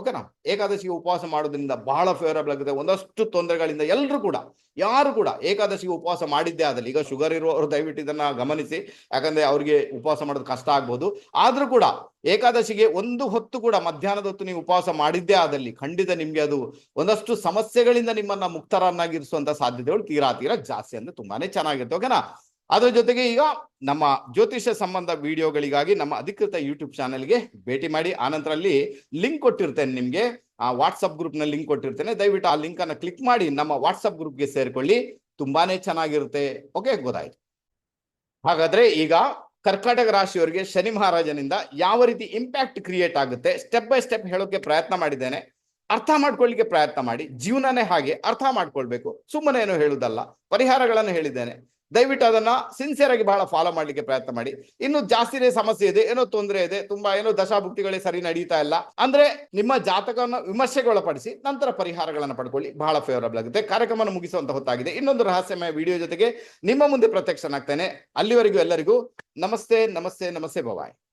ಓಕೆನಾ ಏಕಾದಶಿಗೆ ಉಪವಾಸ ಮಾಡೋದ್ರಿಂದ ಬಹಳ ಫೇವರಬಲ್ ಆಗುತ್ತೆ. ಒಂದಷ್ಟು ತೊಂದರೆಗಳಿಂದ ಎಲ್ಲರೂ ಕೂಡ, ಯಾರು ಕೂಡ ಏಕಾದಶಿಗೆ ಉಪವಾಸ ಮಾಡಿದ್ದೇ ಆದಲ್ಲಿ, ಈಗ ಶುಗರ್ ಇರುವವರು ದಯವಿಟ್ಟು ಇದನ್ನ ಗಮನಿಸಿ. ಯಾಕಂದ್ರೆ ಅವ್ರಿಗೆ ಉಪವಾಸ ಮಾಡೋದು ಕಷ್ಟ ಆಗ್ಬೋದು. ಆದ್ರೂ ಕೂಡ ಏಕಾದಶಿಗೆ ಒಂದು ಹೊತ್ತು ಕೂಡ ಮಧ್ಯಾಹ್ನದ ಹೊತ್ತು ನೀವು ಉಪವಾಸ ಮಾಡಿದ್ದೇ ಆದಲ್ಲಿ ಖಂಡಿತ ನಿಮ್ಗೆ ಅದು ಒಂದಷ್ಟು ಸಮಸ್ಯೆಗಳಿಂದ ನಿಮ್ಮನ್ನ ಮುಕ್ತರನ್ನಾಗಿರಿಸುವಂತ ಸಾಧ್ಯತೆಗಳು ತೀರಾ ತೀರಾ ಜಾಸ್ತಿ ಅಂದ್ರೆ ತುಂಬಾನೇ ಚೆನ್ನಾಗಿರುತ್ತೆ. ಓಕೆನಾ ಅದ್ರ ಜೊತೆಗೆ ಈಗ ನಮ್ಮ ಜ್ಯೋತಿಷ್ಯ ಸಂಬಂಧ ವಿಡಿಯೋಗಳಿಗಾಗಿ ನಮ್ಮ ಅಧಿಕೃತ ಯೂಟ್ಯೂಬ್ ಚಾನೆಲ್ಗೆ ಭೇಟಿ ಮಾಡಿ ಆನಂತರ ಅಲ್ಲಿ ಲಿಂಕ್ ಕೊಟ್ಟಿರ್ತೇನೆ ನಿಮಗೆ. ಆ ವಾಟ್ಸಪ್ ಗ್ರೂಪ್ನ ಲಿಂಕ್ ಕೊಟ್ಟಿರ್ತೇನೆ. ದಯವಿಟ್ಟು ಆ ಲಿಂಕ್ ಅನ್ನ ಕ್ಲಿಕ್ ಮಾಡಿ ನಮ್ಮ ವಾಟ್ಸಪ್ ಗ್ರೂಪ್ಗೆ ಸೇರ್ಕೊಳ್ಳಿ. ತುಂಬಾನೇ ಚೆನ್ನಾಗಿರುತ್ತೆ. ಓಕೆ, ಗೊತ್ತಾಯ್ತು. ಹಾಗಾದ್ರೆ ಈಗ ಕರ್ಕಾಟಕ ರಾಶಿಯವರಿಗೆ ಶನಿ ಮಹಾರಾಜನಿಂದ ಯಾವ ರೀತಿ ಇಂಪ್ಯಾಕ್ಟ್ ಕ್ರಿಯೇಟ್ ಆಗುತ್ತೆ ಸ್ಟೆಪ್ ಬೈ ಸ್ಟೆಪ್ ಹೇಳೋಕೆ ಪ್ರಯತ್ನ ಮಾಡಿದ್ದೇನೆ. ಅರ್ಥ ಮಾಡ್ಕೊಳ್ಳಿಕ್ಕೆ ಪ್ರಯತ್ನ ಮಾಡಿ. ಜೀವನನೇ ಹಾಗೆ ಅರ್ಥ ಮಾಡ್ಕೊಳ್ಬೇಕು. ಸುಮ್ಮನೆ ಏನು ಹೇಳುದಲ್ಲ. ಪರಿಹಾರಗಳನ್ನು ಹೇಳಿದ್ದೇನೆ. ದಯವಿಟ್ಟು ಅದನ್ನ ಸಿನ್ಸಿಯರ್ ಆಗಿ ಬಹಳ ಫಾಲೋ ಮಾಡ್ಲಿಕ್ಕೆ ಪ್ರಯತ್ನ ಮಾಡಿ. ಇನ್ನು ಜಾಸ್ತಿನೇ ಸಮಸ್ಯೆ ಇದೆ, ಏನೋ ತೊಂದರೆ ಇದೆ, ತುಂಬಾ ಏನೋ ದಶಾಭುಕ್ತಿಗಳೇ ಸರಿ ನಡೀತಾ ಇಲ್ಲ. ಅಂದ್ರೆ ನಿಮ್ಮ ಜಾತಕವನ್ನು ವಿಮರ್ಶೆಗೆ ಒಳಪಡಿಸಿ ನಂತರ ಪರಿಹಾರಗಳನ್ನು ಪಡ್ಕೊಳ್ಳಿ. ಬಹಳ ಫೇವರಬಲ್ ಆಗುತ್ತೆ. ಕಾರ್ಯಕ್ರಮ ಮುಗಿಸುವಂತ ಹೊತ್ತಾಗಿದೆ. ಇನ್ನೊಂದು ರಹಸ್ಯಮಯ ವಿಡಿಯೋ ಜೊತೆಗೆ ನಿಮ್ಮ ಮುಂದೆ ಪ್ರತ್ಯಕ್ಷನಾಗ್ತೇನೆ. ಅಲ್ಲಿವರೆಗೂ ಎಲ್ಲರಿಗೂ ನಮಸ್ತೆ ನಮಸ್ತೆ ನಮಸ್ತೆ ಬವಾಯ್